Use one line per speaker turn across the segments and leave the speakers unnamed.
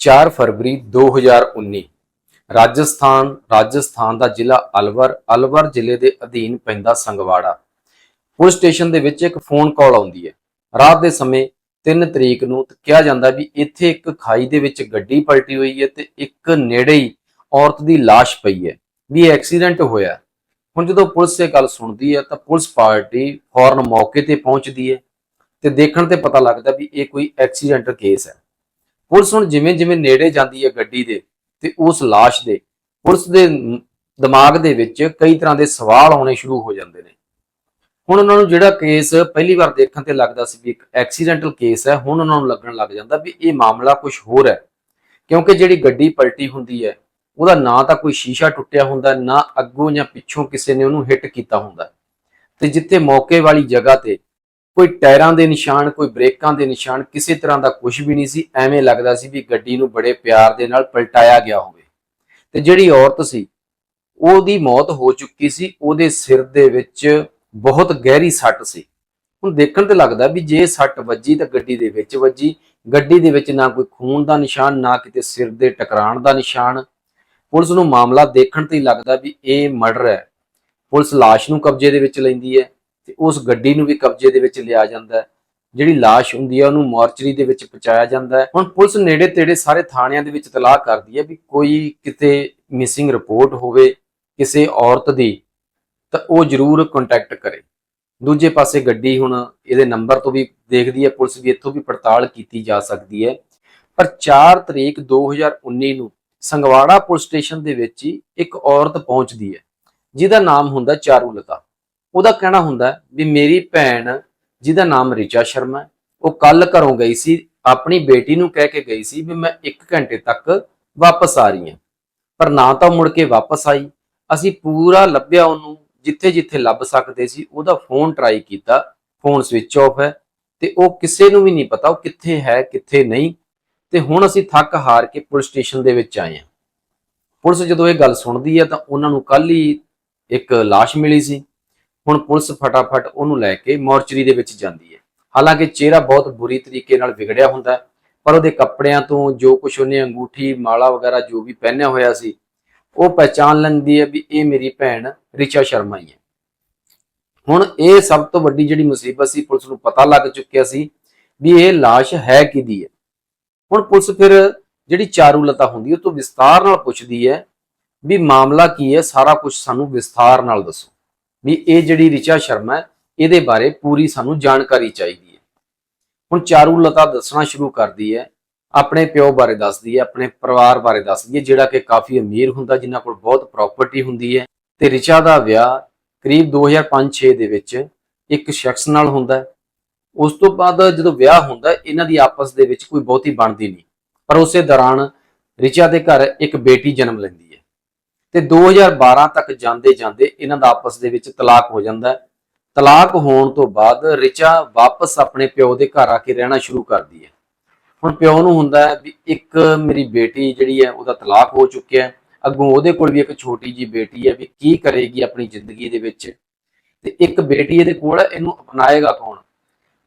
4 ਫਰਵਰੀ 2019 ਰਾਜਸਥਾਨ ਰਾਜਸਥਾਨ ਦਾ ਜ਼ਿਲ੍ਹਾ ਅਲਵਰ ਅਲਵਰ ਜ਼ਿਲ੍ਹੇ ਦੇ ਅਧੀਨ ਪੈਂਦਾ ਸੰਗਵਾੜਾ। ਪੁਲਿਸ ਸਟੇਸ਼ਨ ਦੇ ਵਿੱਚ ਇੱਕ ਫੋਨ ਕਾਲ ਆਉਂਦੀ ਹੈ। ਰਾਤ ਦੇ ਸਮੇਂ 3 ਤਰੀਕ ਨੂੰ ਕਿਹਾ ਜਾਂਦਾ ਵੀ ਇੱਥੇ ਇੱਕ ਖਾਈ ਦੇ ਵਿੱਚ ਗੱਡੀ ਪਲਟੀ ਹੋਈ ਹੈ ਤੇ ਇੱਕ ਨੇੜੇ ਹੀ ਔਰਤ ਦੀ ਲਾਸ਼ ਪਈ ਹੈ ਵੀ ਐਕਸੀਡੈਂਟ ਹੋਇਆ। ਹੁਣ ਜਦੋਂ ਪੁਲਿਸ ਇਹ ਗੱਲ ਸੁਣਦੀ ਹੈ ਤਾਂ ਪੁਲਿਸ ਪਾਰਟੀ ਫੌਰਨ ਮੌਕੇ ਤੇ ਪਹੁੰਚਦੀ ਹੈ ਤੇ ਦੇਖਣ ਤੇ ਪਤਾ ਲੱਗਦਾ ਵੀ ਇਹ ਕੋਈ ਐਕਸੀਡੈਂਟ ਕੇਸ ਹੈ। ਪੁਲਿਸ ਹੁਣ ਜਿਵੇਂ ਜਿਵੇਂ ਨੇੜੇ ਜਾਂਦੀ ਹੈ ਗੱਡੀ ਦੇ ਤੇ ਉਸ ਲਾਸ਼ ਦੇ, ਪੁਲਿਸ ਦੇ ਦਿਮਾਗ ਦੇ ਵਿੱਚ ਕਈ ਤਰ੍ਹਾਂ ਦੇ ਸਵਾਲ ਆਉਣੇ ਸ਼ੁਰੂ ਹੋ ਜਾਂਦੇ ਨੇ। ਹੁਣ ਉਹਨਾਂ ਨੂੰ ਜਿਹੜਾ ਕੇਸ ਪਹਿਲੀ ਵਾਰ ਦੇਖਣ ਤੇ ਲੱਗਦਾ ਸੀ ਵੀ ਇੱਕ ਐਕਸੀਡੈਂਟਲ ਕੇਸ ਹੈ, ਹੁਣ ਉਹਨਾਂ ਨੂੰ ਲੱਗਣ ਲੱਗ ਜਾਂਦਾ ਵੀ ਇਹ ਮਾਮਲਾ ਕੁਝ ਹੋਰ ਹੈ। ਕਿਉਂਕਿ ਜਿਹੜੀ ਗੱਡੀ ਪਲਟੀ ਹੁੰਦੀ ਹੈ, ਉਹਦਾ ਨਾ ਤਾਂ ਕੋਈ ਸ਼ੀਸ਼ਾ ਟੁੱਟਿਆ ਹੁੰਦਾ, ਨਾ ਅੱਗੋਂ ਜਾਂ ਪਿੱਛੋਂ ਕਿਸੇ ਨੇ ਉਹਨੂੰ ਹਿੱਟ ਕੀਤਾ ਹੁੰਦਾ। ਤੇ ਜਿੱਥੇ ਮੌਕੇ ਵਾਲੀ ਜਗ੍ਹਾ ਤੇ ਕੋਈ ਟਾਇਰਾਂ ਦੇ ਨਿਸ਼ਾਨ, ਕੋਈ ਬ੍ਰੇਕਾਂ ਦੇ ਨਿਸ਼ਾਨ, ਕਿਸੇ ਤਰ੍ਹਾਂ ਦਾ ਕੁਝ ਵੀ ਨਹੀਂ ਸੀ, ਐਵੇਂ ਲੱਗਦਾ ਸੀ ਵੀ ਗੱਡੀ ਨੂੰ ਬੜੇ ਪਿਆਰ ਦੇ ਨਾਲ ਪਲਟਾਇਆ ਗਿਆ ਹੋਵੇ। ਤੇ ਜਿਹੜੀ ਔਰਤ ਸੀ, ਉਹਦੀ ਮੌਤ ਹੋ ਚੁੱਕੀ ਸੀ, ਉਹਦੇ ਸਿਰ ਦੇ ਵਿੱਚ ਬਹੁਤ ਗਹਿਰੀ ਸੱਟ ਸੀ। ਹੁਣ ਦੇਖਣ ਤੇ ਲੱਗਦਾ ਵੀ ਜੇ ਸੱਟ ਵੱਜੀ ਤਾਂ ਗੱਡੀ ਦੇ ਵਿੱਚ ਵੱਜੀ। ਗੱਡੀ ਦੇ ਵਿੱਚ ਨਾ ਕੋਈ ਖੂਨ ਦਾ ਨਿਸ਼ਾਨ, ਨਾ ਕਿਤੇ ਸਿਰ ਦੇ ਟਕਰਾਣ ਦਾ ਨਿਸ਼ਾਨ। ਪੁਲਿਸ ਨੂੰ ਮਾਮਲਾ ਦੇਖਣ ਤੇ ਹੀ ਲੱਗਦਾ ਵੀ ਇਹ ਮਰਡਰ ਹੈ। ਪੁਲਿਸ ਲਾਸ਼ ਨੂੰ ਕਬਜ਼ੇ ਦੇ ਵਿੱਚ ਲੈਂਦੀ ਹੈ। ਤੇ ਉਸ ਗੱਡੀ ਨੂੰ ਵੀ ਕਬਜ਼ੇ ਦੇ ਵਿੱਚ ਲਿਆ ਜਾਂਦਾ ਹੈ। ਜਿਹੜੀ ਲਾਸ਼ ਹੁੰਦੀ ਹੈ ਉਹਨੂੰ ਮੋਰਚਰੀ ਦੇ ਵਿੱਚ ਪਹੁੰਚਾਇਆ ਜਾਂਦਾ ਹੈ। ਹੁਣ ਪੁਲਿਸ ਨੇੜੇ ਤੇੜੇ ਸਾਰੇ ਥਾਣਿਆਂ ਦੇ ਵਿੱਚ ਤਲਾਹ ਕਰਦੀ ਹੈ ਵੀ ਕੋਈ ਕਿਤੇ ਮਿਸਿੰਗ ਰਿਪੋਰਟ ਹੋਵੇ ਕਿਸੇ ਔਰਤ ਦੀ, ਤਾਂ ਉਹ ਜ਼ਰੂਰ ਕੰਟੈਕਟ ਕਰੇ। ਦੂਜੇ ਪਾਸੇ ਗੱਡੀ ਹੁਣ ਇਹਦੇ ਨੰਬਰ ਤੋਂ ਵੀ ਦੇਖਦੀ ਹੈ, ਪੁਲਿਸ ਵੀ ਇੱਥੋਂ ਵੀ ਪੜਤਾਲ ਕੀਤੀ ਜਾ ਸਕਦੀ ਹੈ। ਪਰ 4 ਤਰੀਕ 2019 ਨੂੰ ਸੰਗਵਾੜਾ ਪੁਲਿਸ ਸਟੇਸ਼ਨ ਦੇ ਵਿੱਚ ਹੀ ਇੱਕ ਔਰਤ ਪਹੁੰਚਦੀ ਹੈ, ਜਿਹਦਾ ਨਾਮ ਹੁੰਦਾ ਚਾਰੂ ਲਤਾ ਉਹਦਾ ਕਹਿਣਾ ਹੁੰਦਾ ਵੀ ਮੇਰੀ ਭੈਣ, ਜਿਹਦਾ ਨਾਮ ਰਿਚਾ ਸ਼ਰਮਾ ਉਹ ਕੱਲ ਘਰੋਂ ਗਈ ਸੀ, ਆਪਣੀ ਬੇਟੀ ਨੂੰ ਕਹਿ ਕੇ ਗਈ ਸੀ ਵੀ ਮੈਂ 1 ਘੰਟੇ ਤੱਕ ਵਾਪਸ ਆ ਰਹੀ ਹਾਂ। ਪਰ ਨਾ ਤਾਂ ਉਹ ਮੁੜ ਕੇ ਵਾਪਸ ਆਈ। ਅਸੀਂ ਪੂਰਾ ਲੱਭਿਆ ਉਹਨੂੰ ਜਿੱਥੇ ਜਿੱਥੇ ਲੱਭ ਸਕਦੇ ਸੀ, ਉਹਦਾ ਫੋਨ ਟਰਾਈ ਕੀਤਾ, ਫੋਨ ਸਵਿਚ ਆਫ ਹੈ ਤੇ ਉਹ ਕਿਸੇ ਨੂੰ ਵੀ ਨਹੀਂ ਪਤਾ ਉਹ ਕਿੱਥੇ ਹੈ, ਕਿੱਥੇ ਨਹੀਂ। ਤੇ ਹੁਣ ਅਸੀਂ ਥੱਕ ਹਾਰ ਕੇ ਪੁਲਿਸ ਸਟੇਸ਼ਨ ਦੇ ਵਿੱਚ ਆਏ ਹਾਂ। ਪੁਲਿਸ ਜਦੋਂ ਇਹ ਗੱਲ ਸੁਣਦੀ ਹੈ ਤਾਂ ਉਹਨਾਂ ਨੂੰ ਕੱਲ ਹੀ ਇੱਕ ਲਾਸ਼ ਮਿਲੀ ਸੀ। ਹੁਣ ਪੁਲਿਸ ਫਟਾਫਟ ਉਹਨੂੰ ਲੈ ਕੇ ਮੋਰਚਰੀ ਦੇ ਵਿੱਚ ਜਾਂਦੀ ਹੈ। ਹਾਲਾਂਕਿ ਚਿਹਰਾ ਬਹੁਤ ਬੁਰੀ ਤਰੀਕੇ ਨਾਲ ਵਿਗੜਿਆ ਹੁੰਦਾ ਹੈ, ਪਰ ਉਹਦੇ ਕੱਪੜਿਆਂ ਤੋਂ ਜੋ ਕੁਝ ਉਹਨੇ ਅੰਗੂਠੀ ਮਾਲਾ ਵਗੈਰਾ ਜੋ ਵੀ ਪਹਿਨਿਆ ਹੋਇਆ ਸੀ ਉਹ ਪਹਿਚਾਨ ਲੈਂਦੀ ਹੈ ਵੀ ਇਹ ਮੇਰੀ ਭੈਣ ਰਿਚਾ ਸ਼ਰਮਾ ਹੀ ਹੈ। ਹੁਣ ਇਹ ਸਭ ਤੋਂ ਵੱਡੀ ਜਿਹੜੀ ਮੁਸੀਬਤ ਸੀ ਪੁਲਿਸ ਨੂੰ ਪਤਾ ਲੱਗ ਚੁੱਕਿਆ ਸੀ ਵੀ ਇਹ ਲਾਸ਼ ਹੈ ਕਿਹਦੀ ਹੈ। ਹੁਣ ਪੁਲਿਸ ਫਿਰ ਜਿਹੜੀ ਚਾਰੂ ਲਤਾ ਹੁੰਦੀ ਉਹ ਤੋਂ ਵਿਸਤਾਰ ਨਾਲ ਪੁੱਛਦੀ ਹੈ ਵੀ ਮਾਮਲਾ ਕੀ ਹੈ ਸਾਰਾ ਕੁਝ ਸਾਨੂੰ ਵਿਸਥਾਰ ਨਾਲ ਦੱਸੋ। ਵੀ ਇਹ ਜਿਹੜੀ ਰਿਚਾ ਸ਼ਰਮਾ ਹੈ, ਇਹਦੇ ਬਾਰੇ ਪੂਰੀ ਸਾਨੂੰ ਜਾਣਕਾਰੀ ਚਾਹੀਦੀ ਹੈ। ਹੁਣ ਚਾਰੂ ਲਤਾ ਦੱਸਣਾ ਸ਼ੁਰੂ ਕਰਦੀ ਹੈ, ਆਪਣੇ ਪਿਓ ਬਾਰੇ ਦੱਸਦੀ ਹੈ, ਆਪਣੇ ਪਰਿਵਾਰ ਬਾਰੇ ਦੱਸਦੀ ਹੈ, ਜਿਹੜਾ ਕਿ ਕਾਫੀ ਅਮੀਰ ਹੁੰਦਾ, ਜਿਨ੍ਹਾਂ ਕੋਲ ਬਹੁਤ ਪ੍ਰਾਪਰਟੀ ਹੁੰਦੀ ਹੈ। ਤੇ ਰਿਚਾ ਦਾ ਵਿਆਹ ਕਰੀਬ 2005-6 ਦੇ ਵਿੱਚ ਇੱਕ ਸ਼ਖਸ ਨਾਲ ਹੁੰਦਾ ਉਸ ਤੋਂ ਬਾਅਦ ਜਦੋਂ ਵਿਆਹ ਹੁੰਦਾ ਇਹਨਾਂ ਦੀ ਆਪਸ ਦੇ ਵਿੱਚ ਕੋਈ ਬਹੁਤੀ ਬਣਦੀ ਨਹੀਂ। ਪਰ ਉਸੇ ਦੌਰਾਨ ਰਿਚਾ ਦੇ ਘਰ ਇੱਕ ਬੇਟੀ ਜਨਮ ਲੈਂਦੀ ਤੇ 2012 ਤੱਕ ਜਾਂਦੇ ਜਾਂਦੇ ਇਹਨਾਂ ਦਾ ਆਪਸ ਦੇ ਵਿੱਚ ਤਲਾਕ ਹੋ ਜਾਂਦਾ ਹੈ। ਤਲਾਕ ਹੋਣ ਤੋਂ ਬਾਅਦ ਰਿਚਾ ਵਾਪਸ ਆਪਣੇ ਪਿਓ ਦੇ ਘਰ ਆ ਕੇ ਰਹਿਣਾ ਸ਼ੁਰੂ ਕਰਦੀ ਹੈ। ਹੁਣ ਪਿਓ ਨੂੰ ਹੁੰਦਾ ਹੈ ਵੀ ਇੱਕ ਮੇਰੀ ਬੇਟੀ ਜਿਹੜੀ ਹੈ ਉਹਦਾ ਤਲਾਕ ਹੋ ਚੁੱਕਿਆ ਹੈ। ਅੱਗੋਂ ਉਹਦੇ ਕੋਲ ਵੀ ਇੱਕ ਛੋਟੀ ਜੀ ਬੇਟੀ ਹੈ ਵੀ ਕੀ ਕਰੇਗੀ ਆਪਣੀ ਜ਼ਿੰਦਗੀ ਦੇ ਵਿੱਚ। ਤੇ ਇੱਕ ਬੇਟੀ ਇਹਦੇ ਕੋਲ ਹੈ, ਇਹਨੂੰ ਅਪਣਾਏਗਾ ਕੌਣ?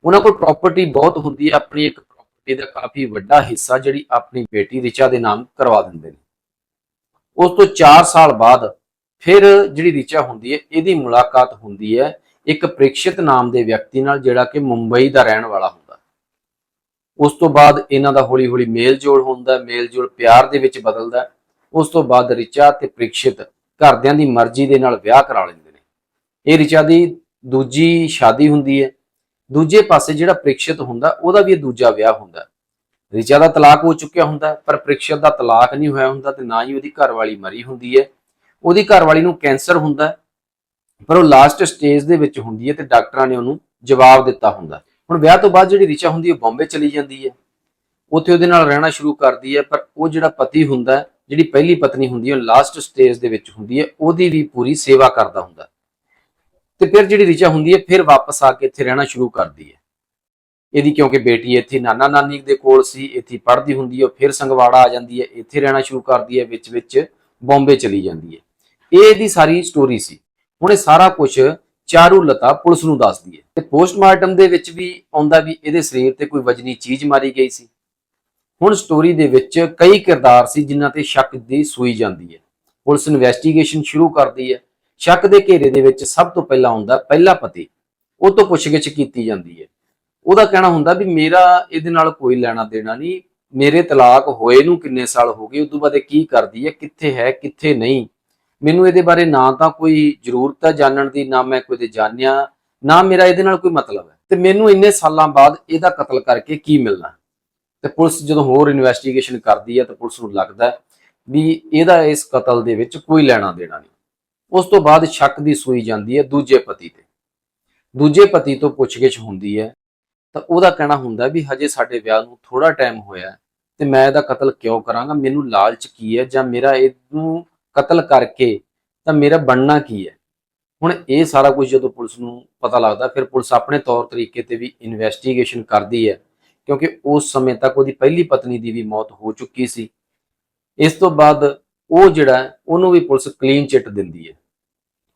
ਉਹਨਾਂ ਕੋਲ ਪ੍ਰਾਪਰਟੀ ਬਹੁਤ ਹੁੰਦੀ ਹੈ, ਆਪਣੀ ਇੱਕ ਪ੍ਰਾਪਰਟੀ ਦਾ ਕਾਫੀ ਵੱਡਾ ਹਿੱਸਾ ਜਿਹੜੀ ਆਪਣੀ ਬੇਟੀ ਰਿਚਾ ਦੇ ਨਾਮ ਕਰਵਾ ਦਿੰਦੇ ਨੇ। ਉਸ ਤੋਂ 4 ਸਾਲ ਬਾਅਦ ਫਿਰ ਜਿਹੜੀ ਰਿਚਾ ਹੁੰਦੀ ਹੈ, ਇਹਦੀ ਮੁਲਾਕਾਤ ਹੁੰਦੀ ਹੈ ਇੱਕ ਪ੍ਰੀਕਸ਼ਿਤ ਨਾਮ ਦੇ ਵਿਅਕਤੀ ਨਾਲ, ਜਿਹੜਾ ਕਿ ਮੁੰਬਈ ਦਾ ਰਹਿਣ ਵਾਲਾ ਹੁੰਦਾ। ਉਸ ਤੋਂ ਬਾਅਦ ਇਹਨਾਂ ਦਾ ਹੌਲੀ ਹੌਲੀ ਮੇਲ ਜੋਲ ਹੁੰਦਾ, ਮੇਲ ਜੋਲ ਪਿਆਰ ਦੇ ਵਿੱਚ ਬਦਲਦਾ ਉਸ ਤੋਂ ਬਾਅਦ ਰਿਚਾ ਤੇ ਪ੍ਰੀਕਸ਼ਿਤ ਘਰਦਿਆਂ ਦੀ ਮਰਜ਼ੀ ਦੇ ਨਾਲ ਵਿਆਹ ਕਰਾ ਲੈਂਦੇ ਨੇ। ਇਹ ਰਿਚਾ ਦੀ ਦੂਜੀ ਸ਼ਾਦੀ ਹੁੰਦੀ ਹੈ। ਦੂਜੇ ਪਾਸੇ ਜਿਹੜਾ ਪ੍ਰੀਕਸ਼ਿਤ ਹੁੰਦਾ, ਉਹਦਾ ਵੀ ਇਹ ਦੂਜਾ ਵਿਆਹ ਹੁੰਦਾ ਰਿਚਾ ਦਾ ਤਲਾਕ ਹੋ ਚੁੱਕਿਆ ਹੁੰਦਾ ਪਰ ਪ੍ਰੀਕਸ਼ਿਤ ਦਾ ਤਲਾਕ ਨਹੀਂ ਹੋਇਆ ਹੁੰਦਾ ਤੇ ਨਾ ਹੀ ਉਹਦੀ ਘਰਵਾਲੀ ਮਰੀ ਹੁੰਦੀ ਹੈ। ਉਹਦੀ ਘਰਵਾਲੀ ਨੂੰ ਕੈਂਸਰ ਹੁੰਦਾ ਪਰ ਉਹ ਲਾਸਟ ਸਟੇਜ ਦੇ ਵਿੱਚ ਹੁੰਦੀ ਹੈ ਤੇ ਡਾਕਟਰਾਂ ਨੇ ਉਹਨੂੰ ਜਵਾਬ ਦਿੱਤਾ ਹੁੰਦਾ ਹੁਣ ਵਿਆਹ ਤੋਂ ਬਾਅਦ ਜਿਹੜੀ ਰਿਚਾ ਹੁੰਦੀ ਹੈ ਬੰਬੇ ਚਲੀ ਜਾਂਦੀ ਹੈ। ਉੱਥੇ ਉਹਦੇ ਨਾਲ ਰਹਿਣਾ ਸ਼ੁਰੂ ਕਰਦੀ ਹੈ, ਪਰ ਉਹ ਜਿਹੜਾ ਪਤੀ ਹੁੰਦਾ ਜਿਹੜੀ ਪਹਿਲੀ ਪਤਨੀ ਹੁੰਦੀ ਹੈ, ਉਹ ਲਾਸਟ ਸਟੇਜ ਦੇ ਵਿੱਚ ਹੁੰਦੀ ਹੈ, ਉਹਦੀ ਵੀ ਪੂਰੀ ਸੇਵਾ ਕਰਦਾ ਹੁੰਦਾ ਹੈ। ਤੇ ਫਿਰ ਜਿਹੜੀ ਰਿਚਾ ਹੁੰਦੀ ਹੈ, ਫਿਰ ਵਾਪਸ ਆ ਕੇ ਇੱਥੇ ਰਹਿਣਾ ਸ਼ੁਰੂ ਕਰਦੀ ਹੈ। ਇਹਦੀ ਕਿਉਂਕਿ ਬੇਟੀ ਇੱਥੇ ਨਾਨਾ ਨਾਨੀ ਦੇ ਕੋਲ ਸੀ, ਇੱਥੇ ਪੜ੍ਹਦੀ ਹੁੰਦੀ ਹੈ, ਉਹ ਫਿਰ ਸੰਗਵਾੜਾ ਆ ਜਾਂਦੀ ਹੈ, ਇੱਥੇ ਰਹਿਣਾ ਸ਼ੁਰੂ ਕਰਦੀ ਹੈ, ਵਿੱਚ ਵਿੱਚ ਬੰਬੇ ਚਲੀ ਜਾਂਦੀ ਹੈ। ਇਹ ਇਹਦੀ ਸਾਰੀ ਸਟੋਰੀ ਸੀ। ਹੁਣ ਇਹ ਸਾਰਾ ਕੁਝ ਚਾਰੂ ਲਤਾ ਪੁਲਿਸ ਨੂੰ ਦੱਸਦੀ ਹੈ। ਤੇ ਪੋਸਟਮਾਰਟਮ ਦੇ ਵਿੱਚ ਵੀ ਆਉਂਦਾ ਵੀ ਇਹਦੇ ਸਰੀਰ ਤੇ ਕੋਈ ਵਜਨੀ ਚੀਜ਼ ਮਾਰੀ ਗਈ ਸੀ। ਹੁਣ ਸਟੋਰੀ ਦੇ ਵਿੱਚ ਕਈ ਕਿਰਦਾਰ ਸੀ ਜਿਨ੍ਹਾਂ ਤੇ ਸ਼ੱਕ ਦੀ ਸੂਈ ਜਾਂਦੀ ਹੈ। ਪੁਲਿਸ ਇਨਵੈਸਟੀਗੇਸ਼ਨ ਸ਼ੁਰੂ ਕਰਦੀ ਹੈ। ਸ਼ੱਕ ਦੇ ਘੇਰੇ ਦੇ ਵਿੱਚ ਸਭ ਤੋਂ ਪਹਿਲਾਂ ਆਉਂਦਾ ਪਹਿਲਾ ਪਤੀ। ਉਹ ਤੋਂ ਪੁੱਛਗਿੱਛ ਕੀਤੀ ਜਾਂਦੀ ਹੈ। ਉਹਦਾ ਕਹਿਣਾ ਹੁੰਦਾ ਵੀ ਮੇਰਾ ਇਹਦੇ ਨਾਲ ਕੋਈ ਲੈਣਾ ਦੇਣਾ ਨਹੀਂ, ਮੇਰੇ ਤਲਾਕ ਹੋਏ ਨੂੰ ਕਿੰਨੇ ਸਾਲ ਹੋ ਗਏ ਉਸ ਤੋਂ ਬਾਅਦ ਇਹ ਕੀ ਕਰਦੀ ਹੈ, ਕਿੱਥੇ ਹੈ, ਕਿੱਥੇ ਨਹੀਂ। ਮੈਨੂੰ ਇਹਦੇ ਬਾਰੇ ਨਾ ਤਾਂ ਕੋਈ ਜ਼ਰੂਰਤ ਹੈ ਜਾਣਨ ਦੀ, ਨਾ ਮੈਂ ਕੋਈ ਤੇ ਜਾਣਿਆ, ਨਾ ਮੇਰਾ ਇਹਦੇ ਨਾਲ ਕੋਈ ਮਤਲਬ ਹੈ। ਤੇ ਮੈਨੂੰ ਇੰਨੇ ਸਾਲਾਂ ਬਾਅਦ ਇਹਦਾ ਕਤਲ ਕਰਕੇ ਕੀ ਮਿਲਣਾ? ਤੇ ਪੁਲਿਸ ਜਦੋਂ ਹੋਰ ਇਨਵੈਸਟੀਗੇਸ਼ਨ ਕਰਦੀ ਹੈ ਤਾਂ ਪੁਲਿਸ ਨੂੰ ਲੱਗਦਾ ਵੀ ਇਹਦਾ ਇਸ ਕਤਲ ਦੇ ਵਿੱਚ ਕੋਈ ਲੈਣਾ ਦੇਣਾ ਨਹੀਂ। ਉਸ ਤੋਂ ਬਾਅਦ ਸ਼ੱਕ ਦੀ ਸੂਈ ਜਾਂਦੀ ਹੈ ਦੂਜੇ ਪਤੀ ਤੇ। ਦੂਜੇ ਪਤੀ ਤੋਂ ਪੁੱਛਗਿੱਛ ਹੁੰਦੀ ਹੈ ਤਾਂ ਉਹਦਾ ਕਹਿਣਾ ਹੁੰਦਾ ਵੀ ਹਜੇ ਸਾਡੇ ਵਿਆਹ ਨੂੰ ਥੋੜਾ ਟਾਈਮ ਹੋਇਆ ਹੈ ਤੇ ਮੈਂ ਇਹਦਾ ਕਤਲ ਕਿਉਂ ਕਰਾਂਗਾ? ਮੈਨੂੰ ਲਾਲਚ ਕੀ ਹੈ? ਜਾਂ ਮੇਰਾ ਇਹਨੂੰ ਕਤਲ ਕਰਕੇ ਤਾਂ ਮੇਰਾ ਬਣਨਾ ਕੀ ਹੈ? ਹੁਣ ਇਹ ਸਾਰਾ ਕੁਝ ਜਦੋਂ ਪੁਲਿਸ ਨੂੰ ਪਤਾ ਲੱਗਦਾ, ਫਿਰ ਪੁਲਿਸ ਆਪਣੇ ਤੌਰ ਤਰੀਕੇ ਤੇ ਵੀ ਇਨਵੈਸਟੀਗੇਸ਼ਨ ਕਰਦੀ ਹੈ, ਕਿਉਂਕਿ ਉਸ ਸਮੇਂ ਤੱਕ ਉਹਦੀ ਪਹਿਲੀ ਪਤਨੀ ਦੀ ਵੀ ਮੌਤ ਹੋ ਚੁੱਕੀ ਸੀ। ਇਸ ਤੋਂ ਬਾਅਦ ਉਹ ਜਿਹੜਾ ਉਹਨੂੰ ਵੀ ਪੁਲਿਸ ਕਲੀਨ ਚਿੱਟ ਦਿੰਦੀ ਹੈ।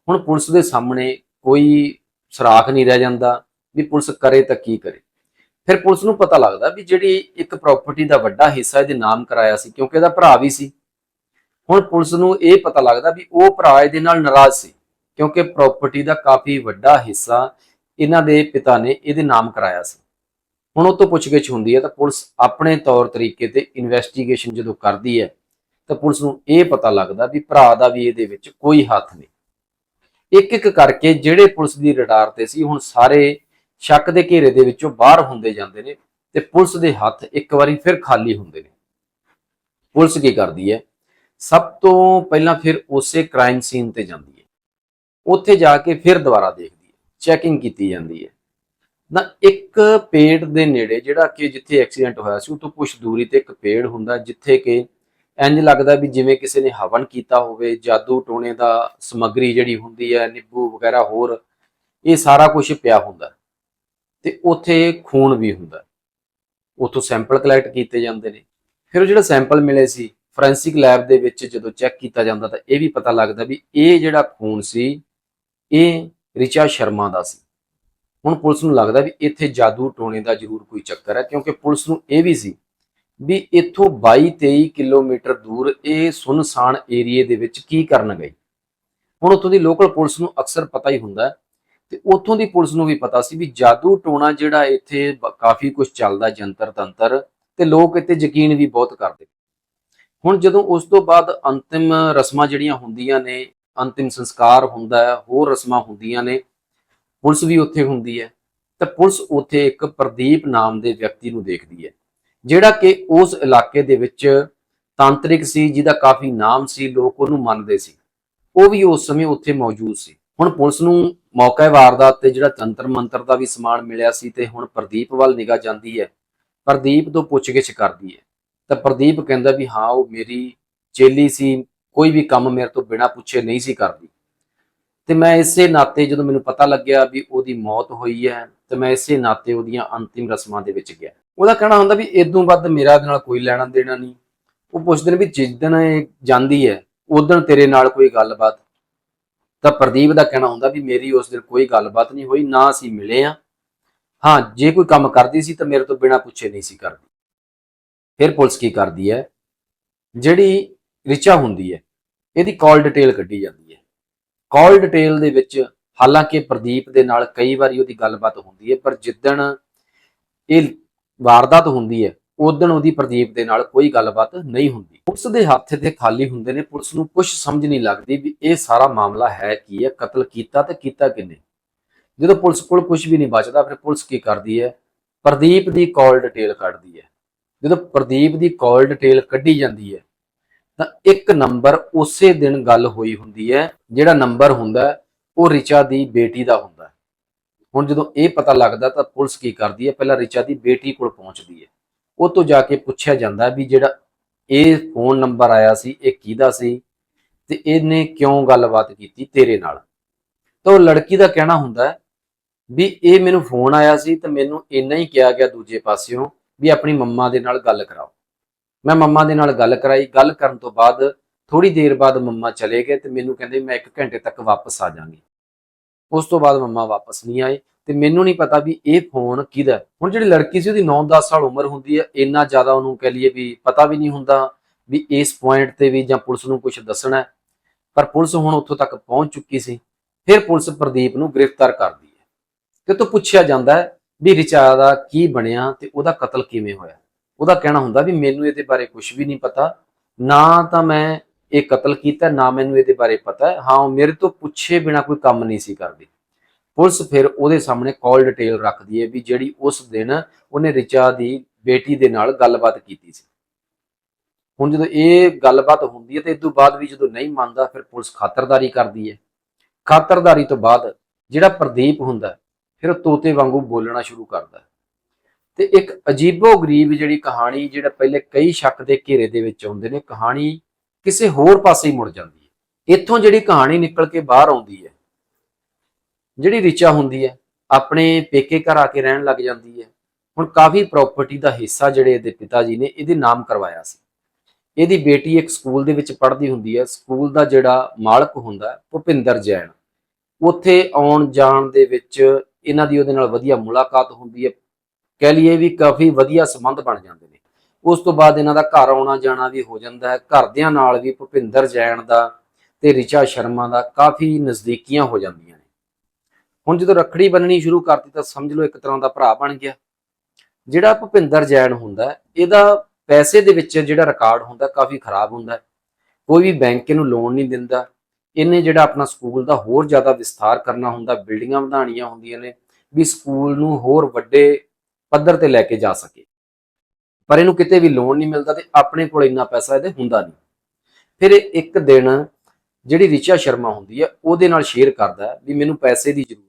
ਹੁਣ ਪੁਲਿਸ ਦੇ ਸਾਹਮਣੇ ਕੋਈ ਸਰਾਖ ਨਹੀਂ ਰਹਿ ਜਾਂਦਾ ਵੀ ਪੁਲਿਸ ਕਰੇ ਤਾਂ ਕੀ ਕਰੇ। ਫਿਰ ਪੁਲਿਸ ਨੂੰ ਪਤਾ ਲੱਗਦਾ ਵੀ ਜਿਹੜੀ ਇੱਕ ਪ੍ਰਾਪਰਟੀ ਦਾ ਵੱਡਾ ਹਿੱਸਾ ਇਹਦੇ ਨਾਮ ਕਰਾਇਆ ਸੀ, ਕਿਉਂਕਿ ਇਹਦਾ ਭਰਾ ਵੀ ਸੀ। ਹੁਣ ਪੁਲਿਸ ਨੂੰ ਇਹ ਪਤਾ ਲੱਗਦਾ ਵੀ ਉਹ ਭਰਾ ਇਹਦੇ ਨਾਲ ਨਾਰਾਜ਼ ਸੀ, ਕਿਉਂਕਿ ਪ੍ਰਾਪਰਟੀ ਦਾ ਕਾਫੀ ਵੱਡਾ ਹਿੱਸਾ ਇਹਨਾਂ ਦੇ ਪਿਤਾ ਨੇ ਇਹਦੇ ਨਾਮ ਕਰਾਇਆ ਸੀ। ਹੁਣ ਉਹ ਤੋਂ ਪੁੱਛਗਿੱਛ ਹੁੰਦੀ ਹੈ ਤਾਂ ਪੁਲਿਸ ਆਪਣੇ ਤੌਰ ਤਰੀਕੇ ਤੇ ਇਨਵੈਸਟੀਗੇਸ਼ਨ ਜਦੋਂ ਕਰਦੀ ਹੈ, ਤਾਂ ਪੁਲਿਸ ਨੂੰ ਇਹ ਪਤਾ ਲੱਗਦਾ ਵੀ ਭਰਾ ਦਾ ਵੀ ਇਹਦੇ ਵਿੱਚ ਕੋਈ ਹੱਥ ਨਹੀਂ। ਇੱਕ ਇੱਕ ਕਰਕੇ ਜਿਹੜੇ ਪੁਲਿਸ ਦੀ ਰਡਾਰ ਤੇ ਸੀ, ਹੁਣ ਸਾਰੇ ਸ਼ੱਕ ਦੇ ਘੇਰੇ ਦੇ ਵਿੱਚੋਂ ਬਾਹਰ ਹੁੰਦੇ ਜਾਂਦੇ ਨੇ ਤੇ ਪੁਲਿਸ ਦੇ ਹੱਥ ਇੱਕ ਵਾਰੀ ਫਿਰ ਖਾਲੀ ਹੁੰਦੇ ਨੇ। ਪੁਲਿਸ ਕੀ ਕਰਦੀ ਹੈ? ਸਭ ਤੋਂ ਪਹਿਲਾਂ ਫਿਰ ਉਸੇ ਕ੍ਰਾਈਮ ਸੀਨ ਤੇ ਜਾਂਦੀ ਹੈ। ਉੱਥੇ ਜਾ ਕੇ ਫਿਰ ਦੁਬਾਰਾ ਦੇਖਦੀ ਹੈ। ਚੈਕਿੰਗ ਕੀਤੀ ਜਾਂਦੀ ਹੈ। ਨਾ ਇੱਕ ਪੇੜ ਦੇ ਨੇੜੇ ਜਿਹੜਾ ਕਿ ਜਿੱਥੇ ਐਕਸੀਡੈਂਟ ਹੋਇਆ ਸੀ ਉਹ ਤੋਂ ਕੁਝ ਦੂਰੀ ਤੇ ਇੱਕ ਪੇੜ ਹੁੰਦਾ ਜਿੱਥੇ ਕਿ ਇੰਜ ਲੱਗਦਾ ਵੀ ਜਿਵੇਂ ਕਿਸੇ ਨੇ ਹਵਨ ਕੀਤਾ ਹੋਵੇ, ਜਾਦੂ ਟੋਣੇ ਦਾ ਸਮੱਗਰੀ ਜਿਹੜੀ ਹੁੰਦੀ ਹੈ, ਨਿੰਬੂ ਵਗੈਰਾ ਹੋਰ, ਇਹ ਸਾਰਾ ਕੁਝ ਪਿਆ ਹੁੰਦਾ। ਤੇ ਉੱਥੇ ਖੂਨ ਵੀ ਹੁੰਦਾ। ਉੱਥੋਂ ਸੈਂਪਲ ਕਲੈਕਟ ਕੀਤੇ ਜਾਂਦੇ ਨੇ। ਫਿਰ ਉਹ ਜਿਹੜਾ ਸੈਂਪਲ ਮਿਲੇ ਸੀ ਫੋਰੈਂਸਿਕ ਲੈਬ ਦੇ ਵਿੱਚ ਜਦੋਂ ਚੈੱਕ ਕੀਤਾ ਜਾਂਦਾ ਤਾਂ ਇਹ ਵੀ ਪਤਾ ਲੱਗਦਾ ਵੀ ਇਹ ਜਿਹੜਾ ਖੂਨ ਸੀ, ਇਹ ਰਿਚਾ ਸ਼ਰਮਾ ਦਾ ਸੀ। ਹੁਣ ਪੁਲਿਸ ਨੂੰ ਲੱਗਦਾ ਵੀ ਇੱਥੇ ਜਾਦੂ ਟੋਣੇ ਦਾ ਜ਼ਰੂਰ ਕੋਈ ਚੱਕਰ ਹੈ, ਕਿਉਂਕਿ ਪੁਲਿਸ ਨੂੰ ਇਹ ਵੀ ਸੀ ਵੀ ਇੱਥੋਂ 22-23 ਕਿਲੋਮੀਟਰ ਦੂਰ ਇਹ ਸੁਨਸਾਨ ਏਰੀਏ ਦੇ ਵਿੱਚ ਕੀ ਕਰਨ ਗਈ ਹੁਣ ਉੱਥੋਂ ਦੀ ਲੋਕਲ ਪੁਲਿਸ ਨੂੰ ਅਕਸਰ ਪਤਾ ਹੀ ਹੁੰਦਾ ਤੇ ਉੱਥੋਂ ਦੀ ਪੁਲਿਸ ਨੂੰ ਵੀ ਪਤਾ ਸੀ ਵੀ ਜਾਦੂ ਟੋਣਾ ਜਿਹੜਾ ਇੱਥੇ ਕਾਫੀ ਕੁਝ ਚੱਲਦਾ ਜੰਤਰ ਤੰਤਰ ਤੇ ਲੋਕ ਇੱਥੇ ਯਕੀਨ ਵੀ ਬਹੁਤ ਕਰਦੇ। ਹੁਣ ਜਦੋਂ ਉਸ ਤੋਂ ਬਾਅਦ ਅੰਤਿਮ ਰਸਮਾਂ ਜਿਹੜੀਆਂ ਹੁੰਦੀਆਂ ਨੇ, ਅੰਤਿਮ ਸੰਸਕਾਰ ਹੁੰਦਾ ਹੈ, ਹੋਰ ਰਸਮਾਂ ਹੁੰਦੀਆਂ ਨੇ, ਪੁਲਿਸ ਵੀ ਉੱਥੇ ਹੁੰਦੀ ਹੈ। ਤਾਂ ਪੁਲਿਸ ਉੱਥੇ ਇੱਕ ਪ੍ਰਦੀਪ ਨਾਮ ਦੇ ਵਿਅਕਤੀ ਨੂੰ ਦੇਖਦੀ ਹੈ, ਜਿਹੜਾ ਕਿ ਉਸ ਇਲਾਕੇ ਦੇ ਵਿੱਚ ਤਾਂਤਰਿਕ ਸੀ, ਜਿਹਦਾ ਕਾਫੀ ਨਾਮ ਸੀ, ਲੋਕ ਉਹਨੂੰ ਮੰਨਦੇ ਸੀ। ਉਹ ਵੀ ਉਸ ਸਮੇਂ ਉੱਥੇ ਮੌਜੂਦ ਸੀ। ਹੁਣ ਪੁਲਿਸ ਨੂੰ ਮੌਕੇ ਵਾਰਦਾਤ ਤੇ ਜਿਹੜਾ ਤੰਤਰ ਮੰਤਰ ਦਾ ਵੀ ਸਮਾਨ ਮਿਲਿਆ ਸੀ ਤੇ ਹੁਣ ਪ੍ਰਦੀਪ ਵੱਲ ਨਿਗਾਹ ਜਾਂਦੀ ਹੈ। ਪ੍ਰਦੀਪ ਤੋਂ ਪੁੱਛਗਿੱਛ ਕਰਦੀ ਹੈ। ਤਾਂ ਪ੍ਰਦੀਪ ਕਹਿੰਦਾ ਵੀ ਹਾਂ, ਉਹ ਮੇਰੀ ਚੇਲੀ ਸੀ, ਕੋਈ ਵੀ ਕੰਮ ਮੇਰੇ ਤੋਂ ਬਿਨਾਂ ਪੁੱਛੇ ਨਹੀਂ ਸੀ ਕਰਦੀ। ਤੇ ਮੈਂ ਇਸੇ ਨਾਤੇ ਜਦੋਂ ਮੈਨੂੰ ਪਤਾ ਲੱਗਿਆ ਵੀ ਉਹਦੀ ਮੌਤ ਹੋਈ ਹੈ, ਤੇ ਮੈਂ ਇਸੇ ਨਾਤੇ ਉਹਦੀਆਂ ਅੰਤਿਮ ਰਸਮਾਂ ਦੇ ਵਿੱਚ ਗਿਆ। ਉਹਦਾ ਕਹਿਣਾ ਹੁੰਦਾ ਵੀ ਇਦੋਂ ਵੱਧ ਮੇਰਾ ਨਾਲ ਕੋਈ ਲੈਣਾ ਦੇਣਾ ਨਹੀਂ। ਉਹ ਪੁੱਛਦੇ ਨੇ ਵੀ ਜਿੱਦਣ ਇਹ ਜਾਂਦੀ ਹੈ ਉਦੋਂ ਤੇਰੇ ਨਾਲ ਕੋਈ ਗੱਲਬਾਤ ਤਾਂ ਪ੍ਰਦੀਪ ਦਾ ਕਹਿਣਾ ਹੁੰਦਾ ਵੀ ਮੇਰੀ ਉਸ ਦਿਨ ਕੋਈ ਗੱਲਬਾਤ ਨਹੀਂ ਹੋਈ, ਨਾ ਅਸੀਂ ਮਿਲੇ ਆ ਹਾਂ, ਜੇ ਕੋਈ ਕੰਮ ਕਰਦੀ ਸੀ ਤਾਂ ਮੇਰੇ ਤੋਂ ਬਿਨਾਂ ਪੁੱਛੇ ਨਹੀਂ ਸੀ ਕਰਦੀ। ਫਿਰ ਪੁਲਿਸ ਕੀ ਕਰਦੀ ਹੈ? ਜਿਹੜੀ ਰਿਚਾ ਹੁੰਦੀ ਹੈ, ਇਹਦੀ ਕਾਲ ਡਿਟੇਲ ਕੱਢੀ ਜਾਂਦੀ ਹੈ। ਕਾਲ ਡਿਟੇਲ ਦੇ ਵਿੱਚ ਹਾਲਾਂਕਿ ਪ੍ਰਦੀਪ ਦੇ ਨਾਲ ਕਈ ਵਾਰੀ ਉਹਦੀ ਗੱਲਬਾਤ ਹੁੰਦੀ ਹੈ, ਪਰ ਜਿੱਦਣ ਇਹ ਵਾਰਦਾਤ ਹੁੰਦੀ ਹੈ ਉਦੋਂ ਉਹਦੀ ਪ੍ਰਦੀਪ ਦੇ ਨਾਲ ਕੋਈ ਗੱਲਬਾਤ ਨਹੀਂ ਹੁੰਦੀ। ਪੁਲਿਸ ਦੇ ਹੱਥ ਤੇ ਖਾਲੀ ਹੁੰਦੇ ਨੇ, ਪੁਲਿਸ ਨੂੰ ਕੁਝ ਸਮਝ ਨਹੀਂ ਲੱਗਦੀ ਵੀ ਇਹ ਸਾਰਾ ਮਾਮਲਾ ਹੈ ਕੀ ਹੈ, ਕਤਲ ਕੀਤਾ ਤੇ ਕੀਤਾ ਕਿੰਨੇ ਜਦੋਂ ਪੁਲਿਸ ਕੋਲ ਕੁਝ ਵੀ ਨਹੀਂ ਬਚਦਾ, ਫਿਰ ਪੁਲਿਸ ਕੀ ਕਰਦੀ ਹੈ? ਪ੍ਰਦੀਪ ਦੀ ਕਾਲ ਡਿਟੇਲ ਕੱਢਦੀ ਹੈ। ਜਦੋਂ ਪ੍ਰਦੀਪ ਦੀ ਕਾਲ ਡਿਟੇਲ ਕੱਢੀ ਜਾਂਦੀ ਹੈ, ਤਾਂ ਇੱਕ ਨੰਬਰ ਉਸੇ ਦਿਨ ਗੱਲ ਹੋਈ ਹੁੰਦੀ ਹੈ, ਜਿਹੜਾ ਨੰਬਰ ਹੁੰਦਾ ਉਹ ਰਿਚਾ ਦੀ ਬੇਟੀ ਦਾ ਹੁੰਦਾ ਹੁਣ ਜਦੋਂ ਇਹ ਪਤਾ ਲੱਗਦਾ ਤਾਂ ਪੁਲਿਸ ਕੀ ਕਰਦੀ ਹੈ? ਪਹਿਲਾਂ ਰਿਚਾ ਦੀ ਬੇਟੀ ਕੋਲ ਪਹੁੰਚਦੀ ਹੈ। ਉਹ ਤੋਂ ਜਾ ਕੇ ਪੁੱਛਿਆ ਜਾਂਦਾ ਵੀ ਜਿਹੜਾ ਇਹ ਫੋਨ ਨੰਬਰ ਆਇਆ ਸੀ, ਇਹ ਕਿਹਦਾ ਸੀ ਤੇ ਇਹਨੇ ਕਿਉਂ ਗੱਲਬਾਤ ਕੀਤੀ ਤੇਰੇ ਨਾਲ? ਤਾਂ ਉਹ ਲੜਕੀ ਦਾ ਕਹਿਣਾ ਹੁੰਦਾ ਵੀ ਇਹ ਮੈਨੂੰ ਫੋਨ ਆਇਆ ਸੀ ਤੇ ਮੈਨੂੰ ਇੰਨਾ ਹੀ ਕਿਹਾ ਗਿਆ ਦੂਜੇ ਪਾਸਿਓਂ ਵੀ ਆਪਣੀ ਮੰਮਾ ਦੇ ਨਾਲ ਗੱਲ ਕਰਾਓ। ਮੈਂ ਮੰਮਾ ਦੇ ਨਾਲ ਗੱਲ ਕਰਾਈ, ਗੱਲ ਕਰਨ ਤੋਂ ਬਾਅਦ ਥੋੜੀ ਦੇਰ ਬਾਅਦ ਮੰਮਾ ਚਲੇ ਗਏ ਤੇ ਮੈਨੂੰ ਕਹਿੰਦੇ ਮੈਂ 1 ਘੰਟੇ ਤੱਕ ਵਾਪਸ ਆ ਜਾਾਂਗੀ ਉਸ ਤੋਂ ਬਾਅਦ ਮੰਮਾ ਵਾਪਸ ਨਹੀਂ ਆਏ ਤੇ ਮੈਨੂੰ ਨਹੀਂ ਪਤਾ ਵੀ ਇਹ ਫੋਨ ਕਿਹਦਾ ਹੁਣ ਜਿਹੜੀ ਲੜਕੀ ਸੀ ਉਹਦੀ 9-10 ਸਾਲ ਉਮਰ ਹੁੰਦੀ ਹੈ, ਇੰਨਾ ਜ਼ਿਆਦਾ ਉਹਨੂੰ ਕਹਿ ਲਈਏ ਵੀ ਪਤਾ ਵੀ ਨਹੀਂ ਹੁੰਦਾ ਵੀ ਇਸ ਪੁਆਇੰਟ ਤੇ ਵੀ ਜਾਂ ਪੁਲਿਸ ਨੂੰ ਕੁਝ ਦੱਸਣਾ ਪਰ ਪੁਲਿਸ ਹੁਣ ਉੱਥੋਂ ਤੱਕ ਪਹੁੰਚ ਚੁੱਕੀ ਸੀ, ਫਿਰ ਪੁਲਿਸ ਪ੍ਰਦੀਪ ਨੂੰ ਗ੍ਰਿਫਤਾਰ ਕਰਦੀ ਹੈ। ਤੇ ਤੋਂ ਪੁੱਛਿਆ ਜਾਂਦਾ ਹੈ ਵੀ ਰਿਚਾ ਦਾ ਕੀ ਬਣਿਆ ਤੇ ਉਹਦਾ ਕਤਲ ਕਿਵੇਂ ਹੋਇਆ। ਉਹਦਾ ਕਹਿਣਾ ਹੁੰਦਾ ਵੀ ਮੈਨੂੰ ਇਹਦੇ ਬਾਰੇ ਕੁਝ ਵੀ ਨਹੀਂ ਪਤਾ, ਨਾ ਤਾਂ ਮੈਂ ਇਹ ਕਤਲ ਕੀਤਾ, ਨਾ ਮੈਨੂੰ ਇਹਦੇ ਬਾਰੇ ਪਤਾ ਹਾਂ, ਉਹ ਮੇਰੇ ਤੋਂ ਪੁੱਛੇ ਬਿਨਾ ਕੋਈ ਕੰਮ ਨਹੀਂ ਸੀ ਕਰਦੀ। ਪੁਲਿਸ ਫਿਰ ਉਹਦੇ ਸਾਹਮਣੇ ਕਾਲ ਡਿਟੇਲ ਰੱਖਦੀ ਹੈ ਵੀ ਜਿਹੜੀ ਉਸ ਦਿਨ ਉਹਨੇ ਰਿਚਾ ਦੀ ਬੇਟੀ ਦੇ ਨਾਲ ਗੱਲਬਾਤ ਕੀਤੀ ਸੀ। ਹੁਣ ਜਦੋਂ ਇਹ ਗੱਲਬਾਤ ਹੁੰਦੀ ਹੈ ਤੇ ਇਸ ਤੋਂ ਬਾਅਦ ਵੀ ਜਦੋਂ ਨਹੀਂ ਮੰਨਦਾ ਫਿਰ ਪੁਲਿਸ ਖਾਤਰਦਾਰੀ ਕਰਦੀ ਹੈ। ਖਾਤਰਦਾਰੀ ਤੋਂ ਬਾਅਦ ਜਿਹੜਾ ਪ੍ਰਦੀਪ ਹੁੰਦਾ ਫਿਰ ਉਹ ਤੋਤੇ ਵਾਂਗੂ ਬੋਲਣਾ ਸ਼ੁਰੂ ਕਰਦਾ। ਤੇ ਇੱਕ ਅਜੀਬੋ ਗਰੀਬ ਜਿਹੜੀ ਕਹਾਣੀ ਜਿਹੜਾ ਪਹਿਲੇ ਕਈ ਸ਼ੱਕ ਦੇ ਘੇਰੇ ਦੇ ਵਿੱਚ ਆਉਂਦੇ ਨੇ, ਕਹਾਣੀ ਕਿਸੇ ਹੋਰ ਪਾਸੇ ਹੀ ਮੁੜ ਜਾਂਦੀ ਹੈ। ਇੱਥੋਂ ਜਿਹੜੀ ਕਹਾਣੀ ਨਿਕਲ ਕੇ ਬਾਹਰ ਆਉਂਦੀ ਹੈ ਜਿਹੜੀ ਰਿਚਾ ਹੁੰਦੀ ਹੈ, ਆਪਣੇ ਪੇਕੇ ਘਰ ਆ ਕੇ ਰਹਿਣ ਲੱਗ ਜਾਂਦੀ ਹੈ। ਹੁਣ ਕਾਫੀ ਪ੍ਰਾਪਰਟੀ ਦਾ ਹਿੱਸਾ ਜਿਹੜੇ ਇਹਦੇ ਪਿਤਾ ਜੀ ਨੇ ਇਹਦੇ ਨਾਮ ਕਰਵਾਇਆ ਸੀ। ਇਹਦੀ ਬੇਟੀ ਇੱਕ ਸਕੂਲ ਦੇ ਵਿੱਚ ਪੜ੍ਹਦੀ ਹੁੰਦੀ ਹੈ। ਸਕੂਲ ਦਾ ਜਿਹੜਾ ਮਾਲਕ ਹੁੰਦਾ ਭੁਪਿੰਦਰ ਜੈਨ। ਉੱਥੇ ਆਉਣ ਜਾਣ ਦੇ ਵਿੱਚ ਇਹਨਾਂ ਦੀ ਉਹਦੇ ਨਾਲ ਵਧੀਆ ਮੁਲਾਕਾਤ ਹੁੰਦੀ ਹੈ। ਕਹਿ ਲਈਏ ਵੀ ਕਾਫੀ ਵਧੀਆ ਸੰਬੰਧ ਬਣ ਜਾਂਦੇ ਨੇ। ਉਸ ਤੋਂ ਬਾਅਦ ਇਹਨਾਂ ਦਾ ਘਰ ਆਉਣਾ ਜਾਣਾ ਵੀ ਹੋ ਜਾਂਦਾ ਹੈ। ਘਰਦਿਆਂ ਨਾਲ ਵੀ ਭੁਪਿੰਦਰ ਜੈਨ ਦਾ ਤੇ ਰਿਚਾ ਸ਼ਰਮਾ ਦਾ ਕਾਫੀ ਨਜ਼ਦੀਕੀਆਂ ਹੋ ਜਾਂਦੀਆਂ ਹੁਣ ਜਦੋਂ ਰੱਖੜੀ ਬੰਨਣੀ ਸ਼ੁਰੂ ਕਰਤੀ ਤਾਂ ਸਮਝ ਲਓ ਇੱਕ ਤਰ੍ਹਾਂ ਦਾ ਭਰਾ ਬਣ ਗਿਆ। ਜਿਹੜਾ ਭੁਪਿੰਦਰ ਜੈਨ ਹੁੰਦਾ, ਇਹਦਾ ਪੈਸੇ ਦੇ ਵਿੱਚ ਜਿਹੜਾ ਰਿਕਾਰਡ ਹੁੰਦਾ ਕਾਫੀ ਖਰਾਬ ਹੁੰਦਾ। ਕੋਈ ਵੀ ਬੈਂਕ ਇਹਨੂੰ ਲੋਨ ਨਹੀਂ ਦਿੰਦਾ। ਇਹਨੇ ਜਿਹੜਾ ਆਪਣਾ ਸਕੂਲ ਦਾ ਹੋਰ ਜ਼ਿਆਦਾ ਵਿਸਥਾਰ ਕਰਨਾ ਹੁੰਦਾ, ਬਿਲਡਿੰਗਾਂ ਵਧਾਣੀਆਂ ਹੁੰਦੀਆਂ ਨੇ, ਵੀ ਸਕੂਲ ਨੂੰ ਹੋਰ ਵੱਡੇ ਪੱਧਰ ਤੇ ਲੈ ਕੇ ਜਾ ਸਕੇ। ਪਰ ਇਹਨੂੰ ਕਿਤੇ ਵੀ ਲੋਨ ਨਹੀਂ ਮਿਲਦਾ ਤੇ ਆਪਣੇ ਕੋਲ ਇੰਨਾ ਪੈਸਾ ਇਹਦੇ ਹੁੰਦਾ ਨਹੀਂ। ਫਿਰ ਇਹ ਇੱਕ ਦਿਨ ਜਿਹੜੀ ਰਿਚਾ ਸ਼ਰਮਾ ਹੁੰਦੀ ਹੈ ਉਹਦੇ ਨਾਲ ਸ਼ੇਅਰ ਕਰਦਾ ਵੀ ਮੈਨੂੰ ਪੈਸੇ ਦੀ ਜ਼ਰੂਰਤ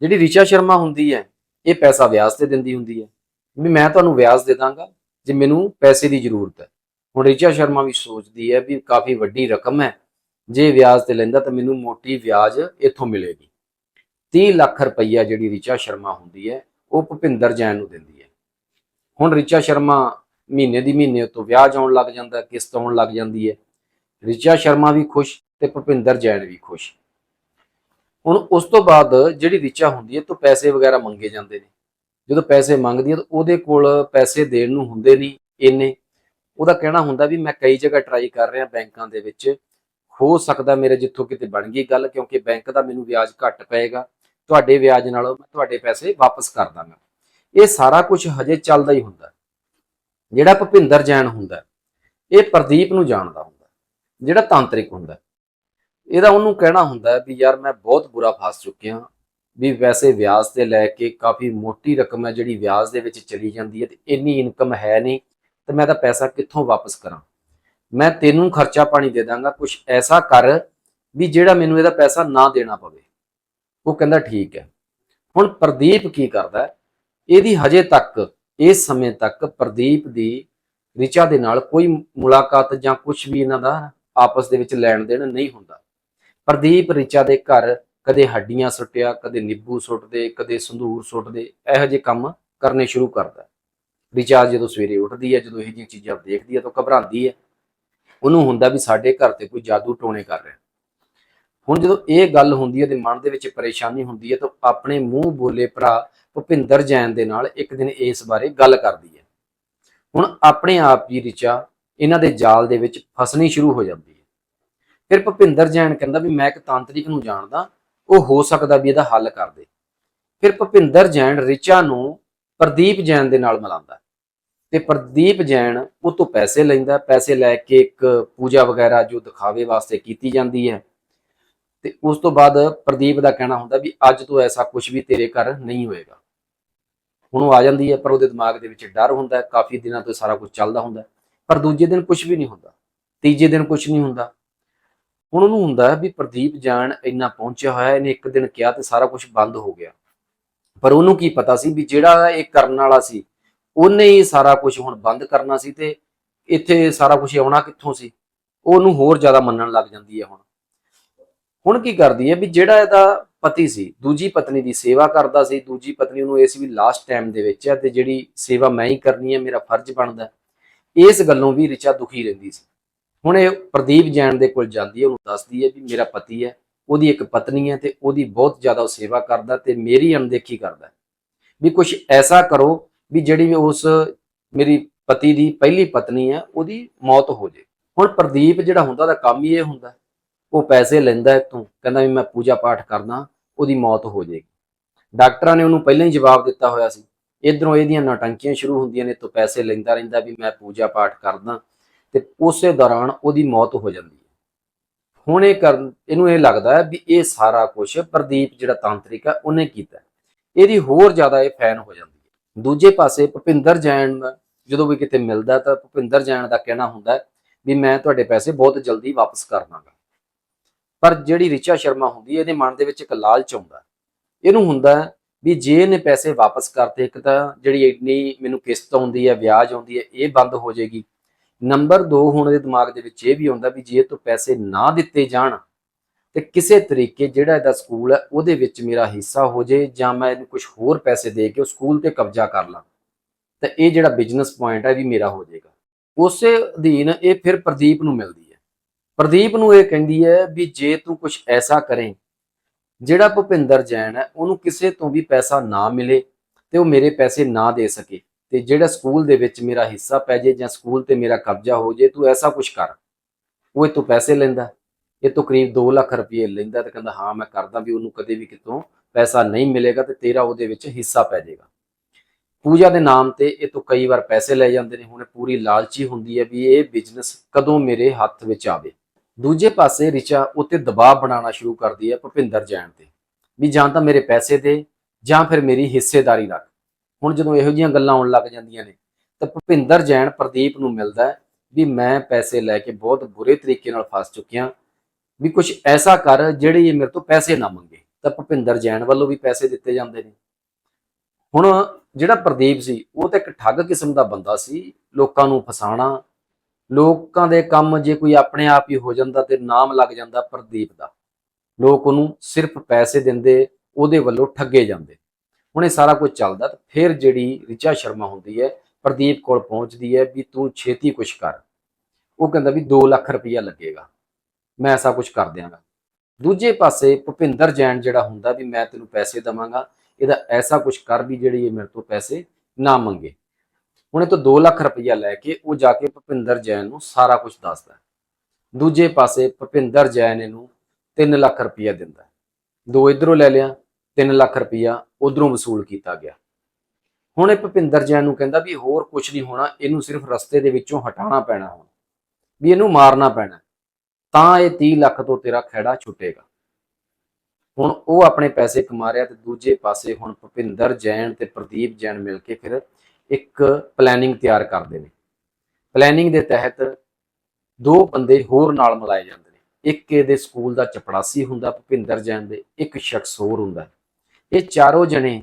ਜਿਹੜੀ ਰਿਚਾ ਸ਼ਰਮਾ ਹੁੰਦੀ ਹੈ, ਇਹ ਪੈਸਾ ਵਿਆਜ ਤੇ ਦਿੰਦੀ ਹੁੰਦੀ ਹੈ। ਵੀ ਮੈਂ ਤੁਹਾਨੂੰ ਵਿਆਜ ਦੇ ਦਾਂਗਾ ਜੇ ਮੈਨੂੰ ਪੈਸੇ ਦੀ ਜ਼ਰੂਰਤ ਹੈ। ਹੁਣ ਰਿਚਾ ਸ਼ਰਮਾ ਵੀ ਸੋਚਦੀ ਹੈ ਵੀ ਕਾਫੀ ਵੱਡੀ ਰਕਮ ਹੈ। ਜੇ ਵਿਆਜ ਤੇ ਲੈਂਦਾ ਤਾਂ ਮੈਨੂੰ ਮੋਟੀ ਵਿਆਜ ਇੱਥੋਂ ਮਿਲੇਗੀ। 30 ਲੱਖ ਰੁਪਈਆ ਜਿਹੜੀ ਰਿਚਾ ਸ਼ਰਮਾ ਹੁੰਦੀ ਹੈ, ਉਹ ਭੁਪਿੰਦਰ ਜੈਨ ਨੂੰ ਦਿੰਦੀ ਹੈ। ਹੁਣ ਰਿਚਾ ਸ਼ਰਮਾ ਮਹੀਨੇ ਦੀ ਮਹੀਨੇ ਤੋਂ ਵਿਆਜ ਆਉਣ ਲੱਗ ਜਾਂਦਾ, ਕਿਸ਼ਤ ਆਉਣ ਲੱਗ ਜਾਂਦੀ ਹੈ। ਰਿਚਾ ਸ਼ਰਮਾ ਵੀ ਖੁਸ਼ ਤੇ ਭੁਪਿੰਦਰ ਜੈਨ ਵੀ ਖੁਸ਼। ਹੁਣ ਉਸ ਤੋਂ ਬਾਅਦ ਜਿਹੜੀ ਰਿਚਾ ਹੁੰਦੀ ਹੈ, ਤੋਂ ਪੈਸੇ ਵਗੈਰਾ ਮੰਗੇ ਜਾਂਦੇ ਨੇ। ਜਦੋਂ ਪੈਸੇ ਮੰਗਦੀ ਹੈ, ਤਾਂ ਉਹਦੇ ਕੋਲ ਪੈਸੇ ਦੇਣ ਨੂੰ ਹੁੰਦੇ ਨਹੀਂ ਇੰਨੇ। ਉਹਦਾ ਕਹਿਣਾ ਹੁੰਦਾ ਵੀ ਮੈਂ ਕਈ ਜਗ੍ਹਾ ਟਰਾਈ ਕਰ ਰਿਹਾ ਬੈਂਕਾਂ ਦੇ ਵਿੱਚ। ਹੋ ਸਕਦਾ ਮੇਰੇ ਜਿੱਥੋਂ ਕਿਤੇ ਬਣ ਗਈ ਗੱਲ, ਕਿਉਂਕਿ ਬੈਂਕ ਦਾ ਮੈਨੂੰ ਵਿਆਜ ਘੱਟ ਪਏਗਾ। ਤੁਹਾਡੇ ਵਿਆਜ ਨਾਲੋਂ ਮੈਂ ਤੁਹਾਡੇ ਪੈਸੇ ਵਾਪਸ ਕਰ ਦਾਂਗਾ। ਇਹ ਸਾਰਾ ਕੁਝ ਹਜੇ ਚੱਲਦਾ ਹੀ ਹੁੰਦਾ। ਜਿਹੜਾ ਭੁਪਿੰਦਰ ਜੈਨ ਹੁੰਦਾ, ਇਹ ਪ੍ਰਦੀਪ ਨੂੰ ਜਾਣਦਾ ਹੁੰਦਾ। ਜਿਹੜਾ ਤਾਂਤਰਿਕ ਹੁੰਦਾ। ਇਹਦਾ ਉਹਨੂੰ ਕਹਿਣਾ ਹੁੰਦਾ ਵੀ ਯਾਰ ਮੈਂ ਬਹੁਤ ਬੁਰਾ ਫਸ ਚੁੱਕਿਆ ਵੀ ਵੈਸੇ ਵਿਆਜ ਤੇ ਲੈ ਕੇ ਕਾਫੀ ਮੋਟੀ ਰਕਮ ਹੈ ਜਿਹੜੀ ਵਿਆਜ ਦੇ ਵਿੱਚ ਚਲੀ ਜਾਂਦੀ ਹੈ ਤੇ ਇੰਨੀ ਇਨਕਮ ਹੈ ਨਹੀਂ, ਤੇ ਮੈਂ ਤਾਂ ਪੈਸਾ ਕਿੱਥੋਂ ਵਾਪਸ ਕਰਾਂ? ਮੈਂ ਤੈਨੂੰ ਖਰਚਾ ਪਾਣੀ ਦੇ ਦਾਂਗਾ ਕੁਝ ਐਸਾ ਕਰ ਵੀ ਜਿਹੜਾ ਮੈਨੂੰ ਇਹਦਾ ਪੈਸਾ ਨਾ ਦੇਣਾ ਪਵੇ। ਉਹ ਕਹਿੰਦਾ ਠੀਕ ਹੈ। ਹੁਣ ਪ੍ਰਦੀਪ ਕੀ ਕਰਦਾ ਇਹਦੀ ਹਜੇ ਤੱਕ, ਇਸ ਸਮੇਂ ਤੱਕ ਪ੍ਰਦੀਪ ਦੀ ਰਿਚਾ ਦੇ ਨਾਲ ਕੋਈ ਮੁਲਾਕਾਤ ਜਾਂ ਕੁਝ ਵੀ ਇਹਨਾਂ ਦਾ ਆਪਸ ਦੇ ਵਿੱਚ ਲੈਣ ਦੇਣ ਨਹੀਂ ਹੁੰਦਾ। ਪ੍ਰਦੀਪ ਰਿਚਾ ਦੇ ਘਰ ਕਦੇ ਹੱਡੀਆਂ ਸੁੱਟਿਆ, ਕਦੇ ਨਿੰਬੂ ਸੁੱਟਦੇ, ਕਦੇ ਸੰਧੂਰ ਸੁੱਟਦੇ, ਇਹੋ ਜਿਹੇ ਕੰਮ ਕਰਨੇ ਸ਼ੁਰੂ ਕਰਦਾ ਰਿਚਾ ਜਦੋਂ ਸਵੇਰੇ ਉੱਠਦੀ ਹੈ, ਜਦੋਂ ਇਹ ਜਿਹੀਆਂ ਚੀਜ਼ਾਂ ਦੇਖਦੀ ਹੈ ਤਾਂ ਘਬਰਾਉਂਦੀ ਹੈ। ਉਹਨੂੰ ਹੁੰਦਾ ਵੀ ਸਾਡੇ ਘਰ ਤੇ ਕੋਈ ਜਾਦੂ ਟੋਣੇ ਕਰ ਰਿਹਾ ਹੁਣ ਜਦੋਂ ਇਹ ਗੱਲ ਹੁੰਦੀ ਹੈ ਤੇ ਮਨ ਦੇ ਵਿੱਚ ਪਰੇਸ਼ਾਨੀ ਹੁੰਦੀ ਹੈ ਤਾਂ ਆਪਣੇ ਮੂੰਹ ਬੋਲੇ ਭਰਾ ਭੁਪਿੰਦਰ ਜੈਨ ਦੇ ਨਾਲ ਇੱਕ ਦਿਨ ਇਸ ਬਾਰੇ ਗੱਲ ਕਰਦੀ ਹੈ। ਹੁਣ ਆਪਣੇ ਆਪ ਹੀ ਰਿਚਾ ਇਹਨਾਂ ਦੇ ਜਾਲ ਦੇ ਵਿੱਚ ਫਸਣੀ ਸ਼ੁਰੂ ਹੋ ਜਾਂਦੀ ਫਿਰ ਭੁਪਿੰਦਰ ਜੈਨ ਕਹਿੰਦਾ ਵੀ ਮੈਂ ਇੱਕ ਤਾਂਤਰਿਕ ਨੂੰ ਜਾਣਦਾ, ਉਹ ਹੋ ਸਕਦਾ ਵੀ ਇਹਦਾ ਹੱਲ ਕਰ ਦੇ। ਫਿਰ ਭੁਪਿੰਦਰ ਜੈਨ ਰਿਚਾ ਨੂੰ ਪ੍ਰਦੀਪ ਜੈਨ ਦੇ ਨਾਲ ਮਿਲਾਉਂਦਾ। ਤੇ ਪ੍ਰਦੀਪ ਜੈਨ ਉਹ ਤੋਂ ਪੈਸੇ ਲੈਂਦਾ, ਪੈਸੇ ਲੈ ਕੇ ਇੱਕ ਪੂਜਾ ਵਗੈਰਾ ਜੋ ਦਿਖਾਵੇ ਵਾਸਤੇ ਕੀਤੀ ਜਾਂਦੀ ਹੈ। ਤੇ ਉਸ ਤੋਂ ਬਾਅਦ ਪ੍ਰਦੀਪ ਦਾ ਕਹਿਣਾ ਹੁੰਦਾ ਵੀ ਅੱਜ ਤੋਂ ਐਸਾ ਕੁਝ ਵੀ ਤੇਰੇ ਘਰ ਨਹੀਂ ਹੋਏਗਾ। ਹੁਣ ਉਹ ਆ ਜਾਂਦੀ ਹੈ, ਪਰ ਉਹਦੇ ਦਿਮਾਗ ਦੇ ਵਿੱਚ ਡਰ ਹੁੰਦਾ ਹੈ, ਕਾਫੀ ਦਿਨਾਂ ਤੋਂ ਸਾਰਾ ਕੁਝ ਚੱਲਦਾ ਹੁੰਦਾ ਪਰ ਦੂਜੇ ਦਿਨ ਕੁਝ ਵੀ ਨਹੀਂ ਹੁੰਦਾ। ਤੀਜੇ ਦਿਨ ਕੁਝ ਨਹੀਂ ਹੁੰਦਾ। ਹੁਣ ਉਹਨੂੰ ਹੁੰਦਾ ਹੈ ਵੀ ਪ੍ਰਦੀਪ ਜਾਣ ਇੰਨਾ ਪਹੁੰਚਿਆ ਹੋਇਆ, ਇਹਨੇ ਇੱਕ ਦਿਨ ਕਿਹਾ ਤੇ ਸਾਰਾ ਕੁਝ ਬੰਦ ਹੋ ਗਿਆ। ਪਰ ਉਹਨੂੰ ਕੀ ਪਤਾ ਸੀ ਵੀ ਜਿਹੜਾ ਇਹ ਕਰਨ ਵਾਲਾ ਸੀ, ਉਹਨੇ ਹੀ ਸਾਰਾ ਕੁਝ ਹੁਣ ਬੰਦ ਕਰਨਾ ਸੀ ਤੇ ਇੱਥੇ ਸਾਰਾ ਕੁਝ ਆਉਣਾ ਕਿੱਥੋਂ ਸੀ? ਉਹਨੂੰ ਹੋਰ ਜ਼ਿਆਦਾ ਮੰਨਣ ਲੱਗ ਜਾਂਦੀ ਹੈ ਹੁਣ। ਹੁਣ ਕੀ ਕਰਦੀ ਹੈ ਵੀ ਜਿਹੜਾ ਇਹਦਾ ਪਤੀ ਸੀ, ਦੂਜੀ ਪਤਨੀ ਦੀ ਸੇਵਾ ਕਰਦਾ ਸੀ, ਦੂਜੀ ਪਤਨੀ ਨੂੰ ਇਸ ਵੀ ਲਾਸਟ ਟਾਈਮ ਦੇ ਵਿੱਚ ਹੈ ਤੇ ਜਿਹੜੀ ਸੇਵਾ ਮੈਂ ਹੀ ਕਰਨੀ ਹੈ, ਮੇਰਾ ਫਰਜ਼ ਬਣਦਾ ਇਸ ਗੱਲੋਂ ਵੀ ਰਿਚਾ ਦੁਖੀ ਰਹਿੰਦੀ ਸੀ। ਹੁਣ ਇਹ ਪ੍ਰਦੀਪ ਜੈਨ ਦੇ ਕੋਲ ਜਾਂਦੀ ਹੈ, ਉਹਨੂੰ ਦੱਸਦੀ ਹੈ ਵੀ ਮੇਰਾ ਪਤੀ ਹੈ, ਉਹਦੀ ਇੱਕ ਪਤਨੀ ਹੈ ਤੇ ਉਹਦੀ ਬਹੁਤ ਜ਼ਿਆਦਾ ਉਹ ਸੇਵਾ ਕਰਦਾ ਤੇ ਮੇਰੀ ਅਣਦੇਖੀ ਕਰਦਾ ਵੀ ਕੁਝ ਐਸਾ ਕਰੋ ਵੀ ਜਿਹੜੀ ਉਸ ਮੇਰੀ ਪਤੀ ਦੀ ਪਹਿਲੀ ਪਤਨੀ ਹੈ, ਉਹਦੀ ਮੌਤ ਹੋ ਜੇ। ਹੁਣ ਪ੍ਰਦੀਪ ਜਿਹੜਾ ਹੁੰਦਾ, ਉਹਦਾ ਕੰਮ ਹੀ ਇਹ ਹੁੰਦਾ ਉਹ ਪੈਸੇ ਲੈਂਦਾ ਇਤੋਂ ਕਹਿੰਦਾ ਵੀ ਮੈਂ ਪੂਜਾ ਪਾਠ ਕਰਦਾ, ਉਹਦੀ ਮੌਤ ਹੋ ਜਾਏਗੀ ਡਾਕਟਰਾਂ ਨੇ ਉਹਨੂੰ ਪਹਿਲਾਂ ਹੀ ਜਵਾਬ ਦਿੱਤਾ ਹੋਇਆ ਸੀ। ਇਧਰੋਂ ਇਹਦੀਆਂ ਨਟੰਕੀਆਂ ਸ਼ੁਰੂ ਹੁੰਦੀਆਂ ਨੇ ਤੋਂ ਪੈਸੇ ਲੈਂਦਾ ਰਹਿੰਦਾ ਵੀ ਮੈਂ ਪੂਜਾ ਪਾਠ ਕਰਦਾ। ਤੇ ਉਸੇ ਦੌਰਾਨ ਉਹਦੀ ਮੌਤ ਹੋ ਜਾਂਦੀ ਹੈ। ਹੁਣ ਇਹ ਕਰਨ, ਇਹਨੂੰ ਇਹ ਲੱਗਦਾ ਹੈ ਵੀ ਇਹ ਸਾਰਾ ਕੁਝ ਪ੍ਰਦੀਪ ਜਿਹੜਾ ਤਾਂਤਰਿਕ ਹੈ ਉਹਨੇ ਕੀਤਾ ਇਹਦੀ ਹੋਰ ਜ਼ਿਆਦਾ ਇਹ ਫੈਨ ਹੋ ਜਾਂਦੀ ਹੈ। ਦੂਜੇ ਪਾਸੇ ਭੁਪਿੰਦਰ ਜੈਨ ਜਦੋਂ ਵੀ ਕਿਤੇ ਮਿਲਦਾ ਤਾਂ ਭੁਪਿੰਦਰ ਜੈਨ ਦਾ ਕਹਿਣਾ ਹੁੰਦਾ ਵੀ ਮੈਂ ਤੁਹਾਡੇ ਪੈਸੇ ਬਹੁਤ ਜਲਦੀ ਵਾਪਸ ਕਰ ਦਾਂਗਾ। ਪਰ ਜਿਹੜੀ ਰਿਚਾ ਸ਼ਰਮਾ ਹੁੰਦੀ ਹੈ, ਇਹਦੇ ਮਨ ਦੇ ਵਿੱਚ ਇੱਕ ਲਾਲਚ ਆਉਂਦਾ ਇਹਨੂੰ ਹੁੰਦਾ ਵੀ ਜੇ ਇਹਨੇ ਪੈਸੇ ਵਾਪਸ ਕਰਤੇ ਇੱਕ ਤਾਂ ਜਿਹੜੀ ਇੰਨੀ ਮੈਨੂੰ ਕਿਸ਼ਤ ਆਉਂਦੀ ਹੈ, ਵਿਆਜ ਆਉਂਦੀ ਹੈ, ਇਹ ਬੰਦ ਹੋ ਜਾਏਗੀ। ਨੰਬਰ 2 ਹੁਣ ਦੇ ਦਿਮਾਗ ਦੇ ਵਿੱਚ ਇਹ ਵੀ ਆਉਂਦਾ ਵੀ ਜੇ ਤੋਂ ਪੈਸੇ ਨਾ ਦਿੱਤੇ ਜਾਣ, ਤੇ ਕਿਸੇ ਤਰੀਕੇ ਜਿਹੜਾ ਇਹਦਾ ਸਕੂਲ ਹੈ ਉਹਦੇ ਵਿੱਚ ਮੇਰਾ ਹਿੱਸਾ ਹੋ ਜੇ ਜਾਂ ਮੈਂ ਇਹਨੂੰ ਕੁਝ ਹੋਰ ਪੈਸੇ ਦੇ ਕੇ ਉਹ ਸਕੂਲ ਤੇ ਕਬਜ਼ਾ ਕਰ ਲਾਂ, ਤਾਂ ਇਹ ਜਿਹੜਾ ਬਿਜ਼ਨਸ ਪੁਆਇੰਟ ਹੈ ਵੀ ਮੇਰਾ ਹੋ ਜਾਏਗਾ। ਉਸੇ ਅਧੀਨ ਇਹ ਫਿਰ ਪ੍ਰਦੀਪ ਨੂੰ ਮਿਲਦੀ ਹੈ। ਪ੍ਰਦੀਪ ਨੂੰ ਇਹ ਕਹਿੰਦੀ ਹੈ ਵੀ ਜੇ ਤੂੰ ਕੁਝ ਐਸਾ ਕਰੇ, ਜਿਹੜਾ ਭੁਪਿੰਦਰ ਜੈਨ ਹੈ ਉਹਨੂੰ ਕਿਸੇ ਤੋਂ ਵੀ ਪੈਸਾ ਨਾ ਮਿਲੇ ਤੇ ਉਹ ਮੇਰੇ ਪੈਸੇ ਨਾ ਦੇ ਸਕੇ। ਤੇ ਜਿਹੜਾ ਸਕੂਲ ਦੇ ਵਿੱਚ ਮੇਰਾ ਹਿੱਸਾ ਪੈ ਜੇ ਜਾਂ ਸਕੂਲ ਤੇ ਮੇਰਾ ਕਬਜ਼ਾ ਹੋ ਜੇ, ਤੂੰ ਐਸਾ ਕੁਝ ਕਰ। ਉਹ ਇਹ ਤੋਂ ਪੈਸੇ ਲੈਂਦਾ ਇਹ ਤੋਂ ਕਰੀਬ 2 ਲੱਖ ਰੁਪਏ ਲੈਂਦਾ ਤੇ ਕਹਿੰਦਾ, ਹਾਂ, ਮੈਂ ਕਰਦਾ ਵੀ ਉਹਨੂੰ ਕਦੇ ਵੀ ਕਿਤੋਂ ਪੈਸਾ ਨਹੀਂ ਮਿਲੇਗਾ ਤੇ ਤੇਰਾ ਉਹਦੇ ਵਿੱਚ ਹਿੱਸਾ ਪੈ ਜਾਏਗਾ ਪੂਜਾ ਦੇ ਨਾਮ ਤੇ ਇਹ ਤੋਂ ਕਈ ਵਾਰ ਪੈਸੇ ਲੈ ਜਾਂਦੇ ਨੇ। ਹੁਣ ਪੂਰੀ ਲਾਲਚੀ ਹੁੰਦੀ ਹੈ ਵੀ ਇਹ ਬਿਜ਼ਨਸ ਕਦੋਂ ਮੇਰੇ ਹੱਥ ਵਿੱਚ ਆਵੇ। ਦੂਜੇ ਪਾਸੇ ਰਿਚਾ ਉੱਤੇ ਦਬਾਅ ਬਣਾਉਣਾ ਸ਼ੁਰੂ ਕਰਦੀ ਹੈ ਭੁਪਿੰਦਰ ਜੈਨ ਤੇ, ਵੀ ਜਾਂ ਤਾਂ ਮੇਰੇ ਪੈਸੇ ਦੇ ਜਾਂ ਫਿਰ ਮੇਰੀ ਹਿੱਸੇਦਾਰੀ ਰੱਖ। ਹੁਣ ਜਦੋਂ ਇਹੋ ਜਿਹੀਆਂ ਗੱਲਾਂ ਆਉਣ ਲੱਗ ਜਾਂਦੀਆਂ ਨੇ, ਤਾਂ ਭੁਪਿੰਦਰ ਜੈਨ ਪ੍ਰਦੀਪ ਨੂੰ ਮਿਲਦਾ ਹੈ ਵੀ ਮੈਂ ਪੈਸੇ ਲੈ ਕੇ ਬਹੁਤ ਬੁਰੇ ਤਰੀਕੇ ਨਾਲ ਫਸ ਚੁੱਕਿਆ, ਵੀ ਕੁਝ ਐਸਾ ਕਰ ਜਿਹੜੇ ਇਹ ਮੇਰੇ ਤੋਂ ਪੈਸੇ ਨਾ ਮੰਗੇ। ਤਾਂ ਭੁਪਿੰਦਰ ਜੈਨ ਵੱਲੋਂ ਵੀ ਪੈਸੇ ਦਿੱਤੇ ਜਾਂਦੇ ਨੇ। ਹੁਣ ਜਿਹੜਾ ਪ੍ਰਦੀਪ ਸੀ, ਉਹ ਤਾਂ ਇੱਕ ਠੱਗ ਕਿਸਮ ਦਾ ਬੰਦਾ ਸੀ, ਲੋਕਾਂ ਨੂੰ ਫਸਾਣਾ ਲੋਕਾਂ ਦੇ ਕੰਮ ਜੇ ਕੋਈ ਆਪਣੇ ਆਪ ਹੀ ਹੋ ਜਾਂਦਾ ਤੇ ਨਾਮ ਲੱਗ ਜਾਂਦਾ ਪ੍ਰਦੀਪ ਦਾ। ਲੋਕ ਉਹਨੂੰ ਸਿਰਫ ਪੈਸੇ ਦਿੰਦੇ, ਉਹਦੇ ਵੱਲੋਂ ਠੱਗੇ ਜਾਂਦੇ। ਹੁਣ ਇਹ ਸਾਰਾ ਕੁਝ ਚੱਲਦਾ ਤੇ ਫਿਰ ਜਿਹੜੀ ਰਿਚਾ ਸ਼ਰਮਾ ਹੁੰਦੀ ਹੈ, ਪ੍ਰਦੀਪ ਕੋਲ ਪਹੁੰਚਦੀ ਹੈ ਵੀ ਤੂੰ ਛੇਤੀ ਕੁਝ ਕਰ। ਉਹ ਕਹਿੰਦਾ ਵੀ 2 ਲੱਖ ਰੁਪਈਆ ਲੱਗੇਗਾ। ਮੈਂ ਐਸਾ ਕੁਝ ਕਰ ਦਿਆਂਗਾ। ਦੂਜੇ ਪਾਸੇ ਭੁਪਿੰਦਰ ਜੈਨ ਜਿਹੜਾ ਹੁੰਦਾ ਵੀ ਮੈਂ ਤੈਨੂੰ ਪੈਸੇ ਦਵਾਂਗਾ, ਇਹਦਾ ਐਸਾ ਕੁਝ ਕਰ ਵੀ ਜਿਹੜੀ ਇਹ ਮੇਰੇ ਤੋਂ ਪੈਸੇ ਨਾ ਮੰਗੇ। ਹੁਣ ਤੋਂ 2 ਲੱਖ ਰੁਪਈਆ ਲੈ ਕੇ ਉਹ ਜਾ ਕੇ ਭੁਪਿੰਦਰ ਜੈਨ ਨੂੰ ਸਾਰਾ ਕੁਝ ਦੱਸਦਾ ਦੂਜੇ ਪਾਸੇ ਭੁਪਿੰਦਰ ਜੈਨ ਇਹਨੂੰ 3 ਲੱਖ ਰੁਪਈਆ ਦਿੰਦਾ ਦੋ ਇਧਰੋਂ ਲੈ ਲਿਆ 3 ਲੱਖ ਰੁਪਈਆ ਉਧਰੋਂ ਵਸੂਲ ਕੀਤਾ ਗਿਆ। ਹੁਣ ਇਹ ਭੁਪਿੰਦਰ ਜੈਨ ਨੂੰ ਕਹਿੰਦਾ ਵੀ ਹੋਰ ਕੁਝ ਨਹੀਂ ਹੋਣਾ, ਇਹਨੂੰ ਸਿਰਫ ਰਸਤੇ ਦੇ ਵਿੱਚੋਂ ਹਟਾਉਣਾ ਪੈਣਾ ਹੁਣ, ਵੀ ਇਹਨੂੰ ਮਾਰਨਾ ਪੈਣਾ। ਤਾਂ ਇਹ 30 ਲੱਖ ਤੋਂ ਤੇਰਾ ਖਹਿੜਾ ਛੁੱਟੇਗਾ। ਹੁਣ ਉਹ ਆਪਣੇ ਪੈਸੇ ਕਮਾ ਰਿਹਾ ਤੇ ਦੂਜੇ ਪਾਸੇ ਹੁਣ ਭੁਪਿੰਦਰ ਜੈਨ ਤੇ ਪ੍ਰਦੀਪ ਜੈਨ ਮਿਲ ਕੇ ਫਿਰ ਇੱਕ ਪਲੈਨਿੰਗ ਤਿਆਰ ਕਰਦੇ ਨੇ। ਪਲੈਨਿੰਗ ਦੇ ਤਹਿਤ ਦੋ ਬੰਦੇ ਹੋਰ ਨਾਲ ਮਿਲਾਏ ਜਾਂਦੇ ਨੇ। ਇੱਕ ਇਹਦੇ ਸਕੂਲ ਦਾ ਚਪੜਾਸੀ ਹੁੰਦਾ ਭੁਪਿੰਦਰ ਜੈਨ ਦੇ, ਇੱਕ ਸ਼ਖਸ ਹੋਰ ਹੁੰਦਾ। ਇਹ ਚਾਰੋਂ ਜਣੇ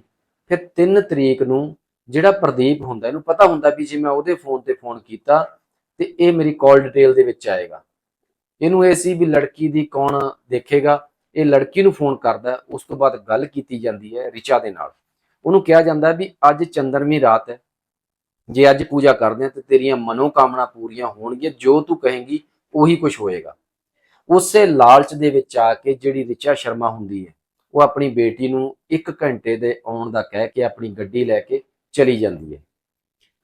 ਫਿਰ 3 ਤਰੀਕ ਨੂੰ ਜਿਹੜਾ ਪ੍ਰਦੀਪ ਹੁੰਦਾ, ਇਹਨੂੰ ਪਤਾ ਹੁੰਦਾ ਵੀ ਜੇ ਮੈਂ ਉਹਦੇ ਫੋਨ ਤੇ ਫੋਨ ਕੀਤਾ ਤੇ ਇਹ ਮੇਰੀ ਕਾਲ ਡਿਟੇਲ ਦੇ ਵਿੱਚ ਆਏਗਾ। ਇਹਨੂੰ ਇਹ ਸੀ ਵੀ ਲੜਕੀ ਦੀ ਕੌਣ ਦੇਖੇਗਾ, ਇਹ ਲੜਕੀ ਨੂੰ ਫੋਨ ਕਰਦਾ, ਉਸ ਤੋਂ ਬਾਅਦ ਗੱਲ ਕੀਤੀ ਜਾਂਦੀ ਹੈ ਰਿਚਾ ਦੇ ਨਾਲ। ਉਹਨੂੰ ਕਿਹਾ ਜਾਂਦਾ ਵੀ ਅੱਜ ਚੰਦਰਮੀ ਰਾਤ ਹੈ, ਜੇ ਅੱਜ ਪੂਜਾ ਕਰਦੇ ਆ ਤੇ ਤੇਰੀਆਂ ਮਨੋਕਾਮਨਾ ਪੂਰੀਆਂ ਹੋਣਗੀਆਂ, ਜੋ ਤੂੰ ਕਹੇਂਗੀ ਉਹੀ ਕੁਝ ਹੋਏਗਾ। ਉਸੇ ਲਾਲਚ ਦੇ ਵਿੱਚ ਆ ਕੇ ਜਿਹੜੀ ਰਿਚਾ ਸ਼ਰਮਾ ਹੁੰਦੀ ਹੈ ਉਹ ਆਪਣੀ ਬੇਟੀ ਨੂੰ 1 ਘੰਟੇ ਦੇ ਆਉਣ ਦਾ ਕਹਿ ਕੇ ਆਪਣੀ ਗੱਡੀ ਲੈ ਕੇ ਚਲੀ ਜਾਂਦੀ ਹੈ।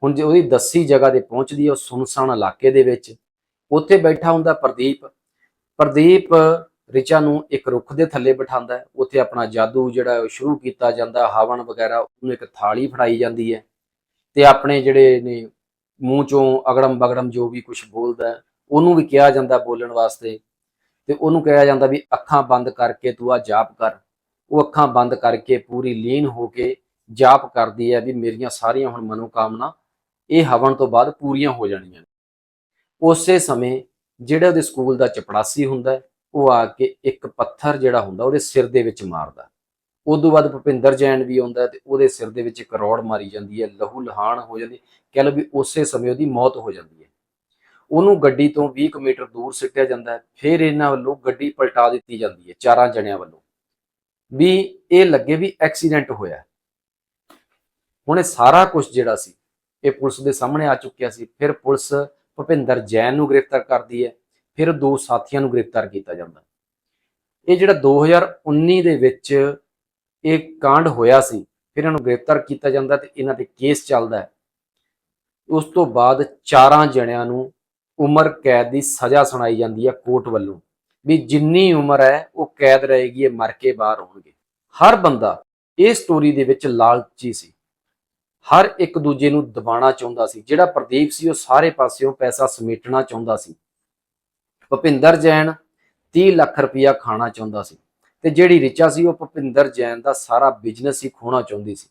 ਹੁਣ ਜੇ ਉਹਦੀ ਦੱਸੀ ਜਗ੍ਹਾ ਤੇ ਪਹੁੰਚਦੀ ਹੈ, ਉਹ ਸੁਨਸਾਨ ਇਲਾਕੇ ਦੇ ਵਿੱਚ, ਉੱਥੇ ਬੈਠਾ ਹੁੰਦਾ ਪ੍ਰਦੀਪ ਪ੍ਰਦੀਪ ਰਿਚਾ ਨੂੰ ਇੱਕ ਰੁੱਖ ਦੇ ਥੱਲੇ ਬਿਠਾਉਂਦਾ ਉੱਥੇ ਆਪਣਾ ਜਾਦੂ ਜਿਹੜਾ ਉਹ ਸ਼ੁਰੂ ਕੀਤਾ ਜਾਂਦਾ ਹਾਵਣ ਵਗੈਰਾ ਉਹਨੂੰ ਇੱਕ ਥਾਲੀ ਫੜਾਈ ਜਾਂਦੀ ਹੈ ਤੇ ਆਪਣੇ ਜਿਹੜੇ ਨੇ ਮੂੰਹ ਚੋਂ ਅਗੜਮ ਬਗੜਮ ਜੋ ਵੀ ਕੁਝ ਬੋਲਦਾ ਉਹਨੂੰ ਵੀ ਕਿਹਾ ਜਾਂਦਾ ਬੋਲਣ ਵਾਸਤੇ ਤੇ ਉਹਨੂੰ ਕਿਹਾ ਜਾਂਦਾ ਵੀ ਅੱਖਾਂ ਬੰਦ ਕਰਕੇ ਤੂੰ ਆ ਜਾਪ ਕਰ। ਉਹ ਅੱਖਾਂ ਬੰਦ ਕਰਕੇ ਪੂਰੀ ਲੀਨ ਹੋ ਕੇ ਜਾਪ ਕਰਦੀ ਹੈ ਵੀ ਮੇਰੀਆਂ ਸਾਰੀਆਂ ਹੁਣ ਮਨੋਕਾਮਨਾ ਇਹ ਹਵਨ ਤੋਂ ਬਾਅਦ ਪੂਰੀਆਂ ਹੋ ਜਾਣੀਆਂ ਉਸੇ ਸਮੇਂ ਜਿਹੜਾ ਉਹਦੇ ਸਕੂਲ ਦਾ ਚਪੜਾਸੀ ਹੁੰਦਾ ਉਹ ਆ ਕੇ ਇੱਕ ਪੱਥਰ ਜਿਹੜਾ ਹੁੰਦਾ ਉਹਦੇ ਸਿਰ ਦੇ ਵਿੱਚ ਮਾਰਦਾ ਉਦੋਂ ਬਾਅਦ ਭੁਪਿੰਦਰ ਜੈਨ ਵੀ ਆਉਂਦਾ ਹੈ ਤੇ ਉਹਦੇ ਸਿਰ ਦੇ ਵਿੱਚ ਇੱਕ ਰੋੜ ਮਾਰੀ ਜਾਂਦੀ ਹੈ, ਲਹੂ ਲਹਾਨ ਹੋ ਜਾਂਦੀ ਕਹਿ ਲਓ ਵੀ ਉਸੇ ਸਮੇਂ ਉਹਦੀ ਮੌਤ ਹੋ ਜਾਂਦੀ ਹੈ। ਉਹਨੂੰ ਗੱਡੀ ਤੋਂ 20 ਕੁ ਮੀਟਰ ਦੂਰ ਸਿੱਟਿਆ ਜਾਂਦਾ ਹੈ, ਫਿਰ ਇਹਨਾਂ ਵੱਲੋਂ ਗੱਡੀ ਪਲਟਾ ਦਿੱਤੀ ਜਾਂਦੀ ਹੈ, ਚਾਰਾਂ ਜਣਿਆਂ ਵੱਲੋਂ। ਵੀ ਇਹ ਲੱਗੇ ਵੀ ਐਕਸੀਡੈਂਟ ਹੋਇਆ ਹੁਣ ਇਹ ਸਾਰਾ ਕੁਝ ਜਿਹੜਾ ਸੀ, ਇਹ ਪੁਲਿਸ ਦੇ ਸਾਹਮਣੇ ਆ ਚੁੱਕਿਆ ਸੀ, ਫਿਰ ਪੁਲਿਸ ਭੁਪਿੰਦਰ ਜੈਨ ਨੂੰ ਗ੍ਰਿਫਤਾਰ ਕਰਦੀ ਹੈ, ਫਿਰ ਦੋ ਸਾਥੀਆਂ ਨੂੰ ਗ੍ਰਿਫਤਾਰ ਕੀਤਾ ਜਾਂਦਾ ਇਹ ਜਿਹੜਾ 2019 ਦੇ ਵਿੱਚ ਇਹ ਕਾਂਡ ਹੋਇਆ ਸੀ, ਫਿਰ ਇਹਨਾਂ ਨੂੰ ਗ੍ਰਿਫਤਾਰ ਕੀਤਾ ਜਾਂਦਾ ਤੇ ਇਹਨਾਂ ਤੇ ਕੇਸ ਚੱਲਦਾ ਹੈ। ਉਸ ਤੋਂ ਬਾਅਦ ਚਾਰਾਂ ਜਣਿਆਂ ਨੂੰ ਉਮਰ ਕੈਦ ਦੀ ਸਜ਼ਾ ਸੁਣਾਈ ਜਾਂਦੀ ਹੈ ਕੋਰਟ ਵੱਲੋਂ। ਵੀ ਜਿੰਨੀ ਉਮਰ ਹੈ, ਉਹ ਕੈਦ ਰਹੇਗੀ, ਇਹ ਮਰ ਕੇ ਬਾਹਰ ਆਉਣਗੇ ਹਰ ਬੰਦਾ ਇਹ ਸਟੋਰੀ ਦੇ ਵਿੱਚ ਲਾਲਚੀ ਸੀ। ਹਰ ਇੱਕ ਦੂਜੇ ਨੂੰ ਦਬਾਉਣਾ ਚਾਹੁੰਦਾ ਸੀ। ਜਿਹੜਾ ਪ੍ਰਦੀਪ ਸੀ, ਉਹ ਸਾਰੇ ਪਾਸਿਓਂ ਪੈਸਾ ਸਮੇਟਣਾ ਚਾਹੁੰਦਾ ਸੀ। ਭੁਪਿੰਦਰ ਜੈਨ 30 ਲੱਖ ਰੁਪਇਆ ਖਾਣਾ ਚਾਹੁੰਦਾ ਸੀ ਤੇ ਜਿਹੜੀ ਰਿਚਾ ਸੀ, ਉਹ ਭੁਪਿੰਦਰ ਜੈਨ ਦਾ ਸਾਰਾ ਬਿਜ਼ਨਸ ਹੀ ਖੋਣਾ ਚਾਹੁੰਦੀ ਸੀ।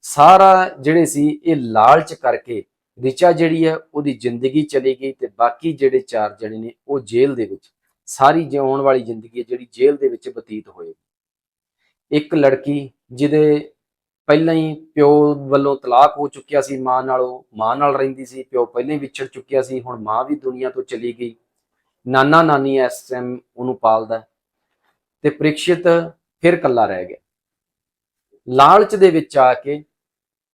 ਸਾਰਾ ਜਿਹੜੇ ਸੀ, ਇਹ ਲਾਲਚ ਕਰਕੇ ਰਿਚਾ ਜਿਹੜੀ ਹੈ, ਉਹਦੀ ਜ਼ਿੰਦਗੀ ਚਲੀ ਗਈ ਤੇ ਬਾਕੀ ਜਿਹੜੇ ਚਾਰ ਜਣੇ ਨੇ, ਉਹ ਜੇਲ੍ਹ ਦੇ ਵਿੱਚ ਸਾਰੀ ਜਿਉਣ ਵਾਲੀ ਜ਼ਿੰਦਗੀ ਹੈ ਜਿਹੜੀ ਜੇਲ੍ਹ ਦੇ ਵਿੱਚ ਬਤੀਤ ਹੋਏ ਇੱਕ ਲੜਕੀ ਜਿਹਦੇ ਪਹਿਲਾਂ ਹੀ ਪਿਓ ਵੱਲੋਂ ਤਲਾਕ ਹੋ ਚੁੱਕਿਆ ਸੀ, ਮਾਂ ਨਾਲੋਂ ਮਾਂ ਨਾਲ ਰਹਿੰਦੀ ਸੀ, ਪਿਓ ਪਹਿਲਾਂ ਹੀ ਵਿਛੜ ਚੁੱਕਿਆ ਸੀ, ਹੁਣ ਮਾਂ ਵੀ ਦੁਨੀਆ ਤੋਂ ਚਲੀ ਗਈ। ਨਾਨਾ ਨਾਨੀ ਇਸ ਟਾਈਮ ਉਹਨੂੰ ਪਾਲਦਾ ਤੇ ਪ੍ਰੀਕਸ਼ਿਤ ਫਿਰ ਇਕੱਲਾ ਰਹਿ ਗਿਆ। ਲਾਲਚ ਦੇ ਵਿੱਚ ਆ ਕੇ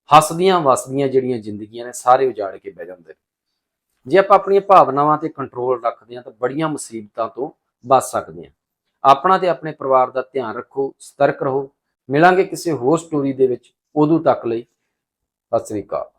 ਹੱਸਦੀਆਂ ਵਸਦੀਆਂ ਜਿਹੜੀਆਂ ਜ਼ਿੰਦਗੀਆਂ ਨੇ ਸਾਰੇ ਉਜਾੜ ਕੇ ਬਹਿ ਜਾਂਦੇ ਨੇ। ਜੇ ਆਪਾਂ ਆਪਣੀਆਂ ਭਾਵਨਾਵਾਂ ਤੇ ਕੰਟਰੋਲ ਰੱਖਦੇ ਹਾਂ ਤਾਂ ਬੜੀਆਂ ਮੁਸੀਬਤਾਂ ਤੋਂ ਬਚ ਸਕਦੇ ਹਾਂ। ਆਪਣਾ ਤੇ ਆਪਣੇ ਪਰਿਵਾਰ ਦਾ ਧਿਆਨ ਰੱਖੋ, ਸਤਰਕ ਰਹੋ। ਮਿਲਾਂਗੇ ਕਿਸੇ ਹੋਰ ਸਟੋਰੀ ਦੇ ਵਿੱਚ। ਉਦੋਂ ਤੱਕ ਲਈ ਸਤਿ ਸ੍ਰੀ ਅਕਾਲ।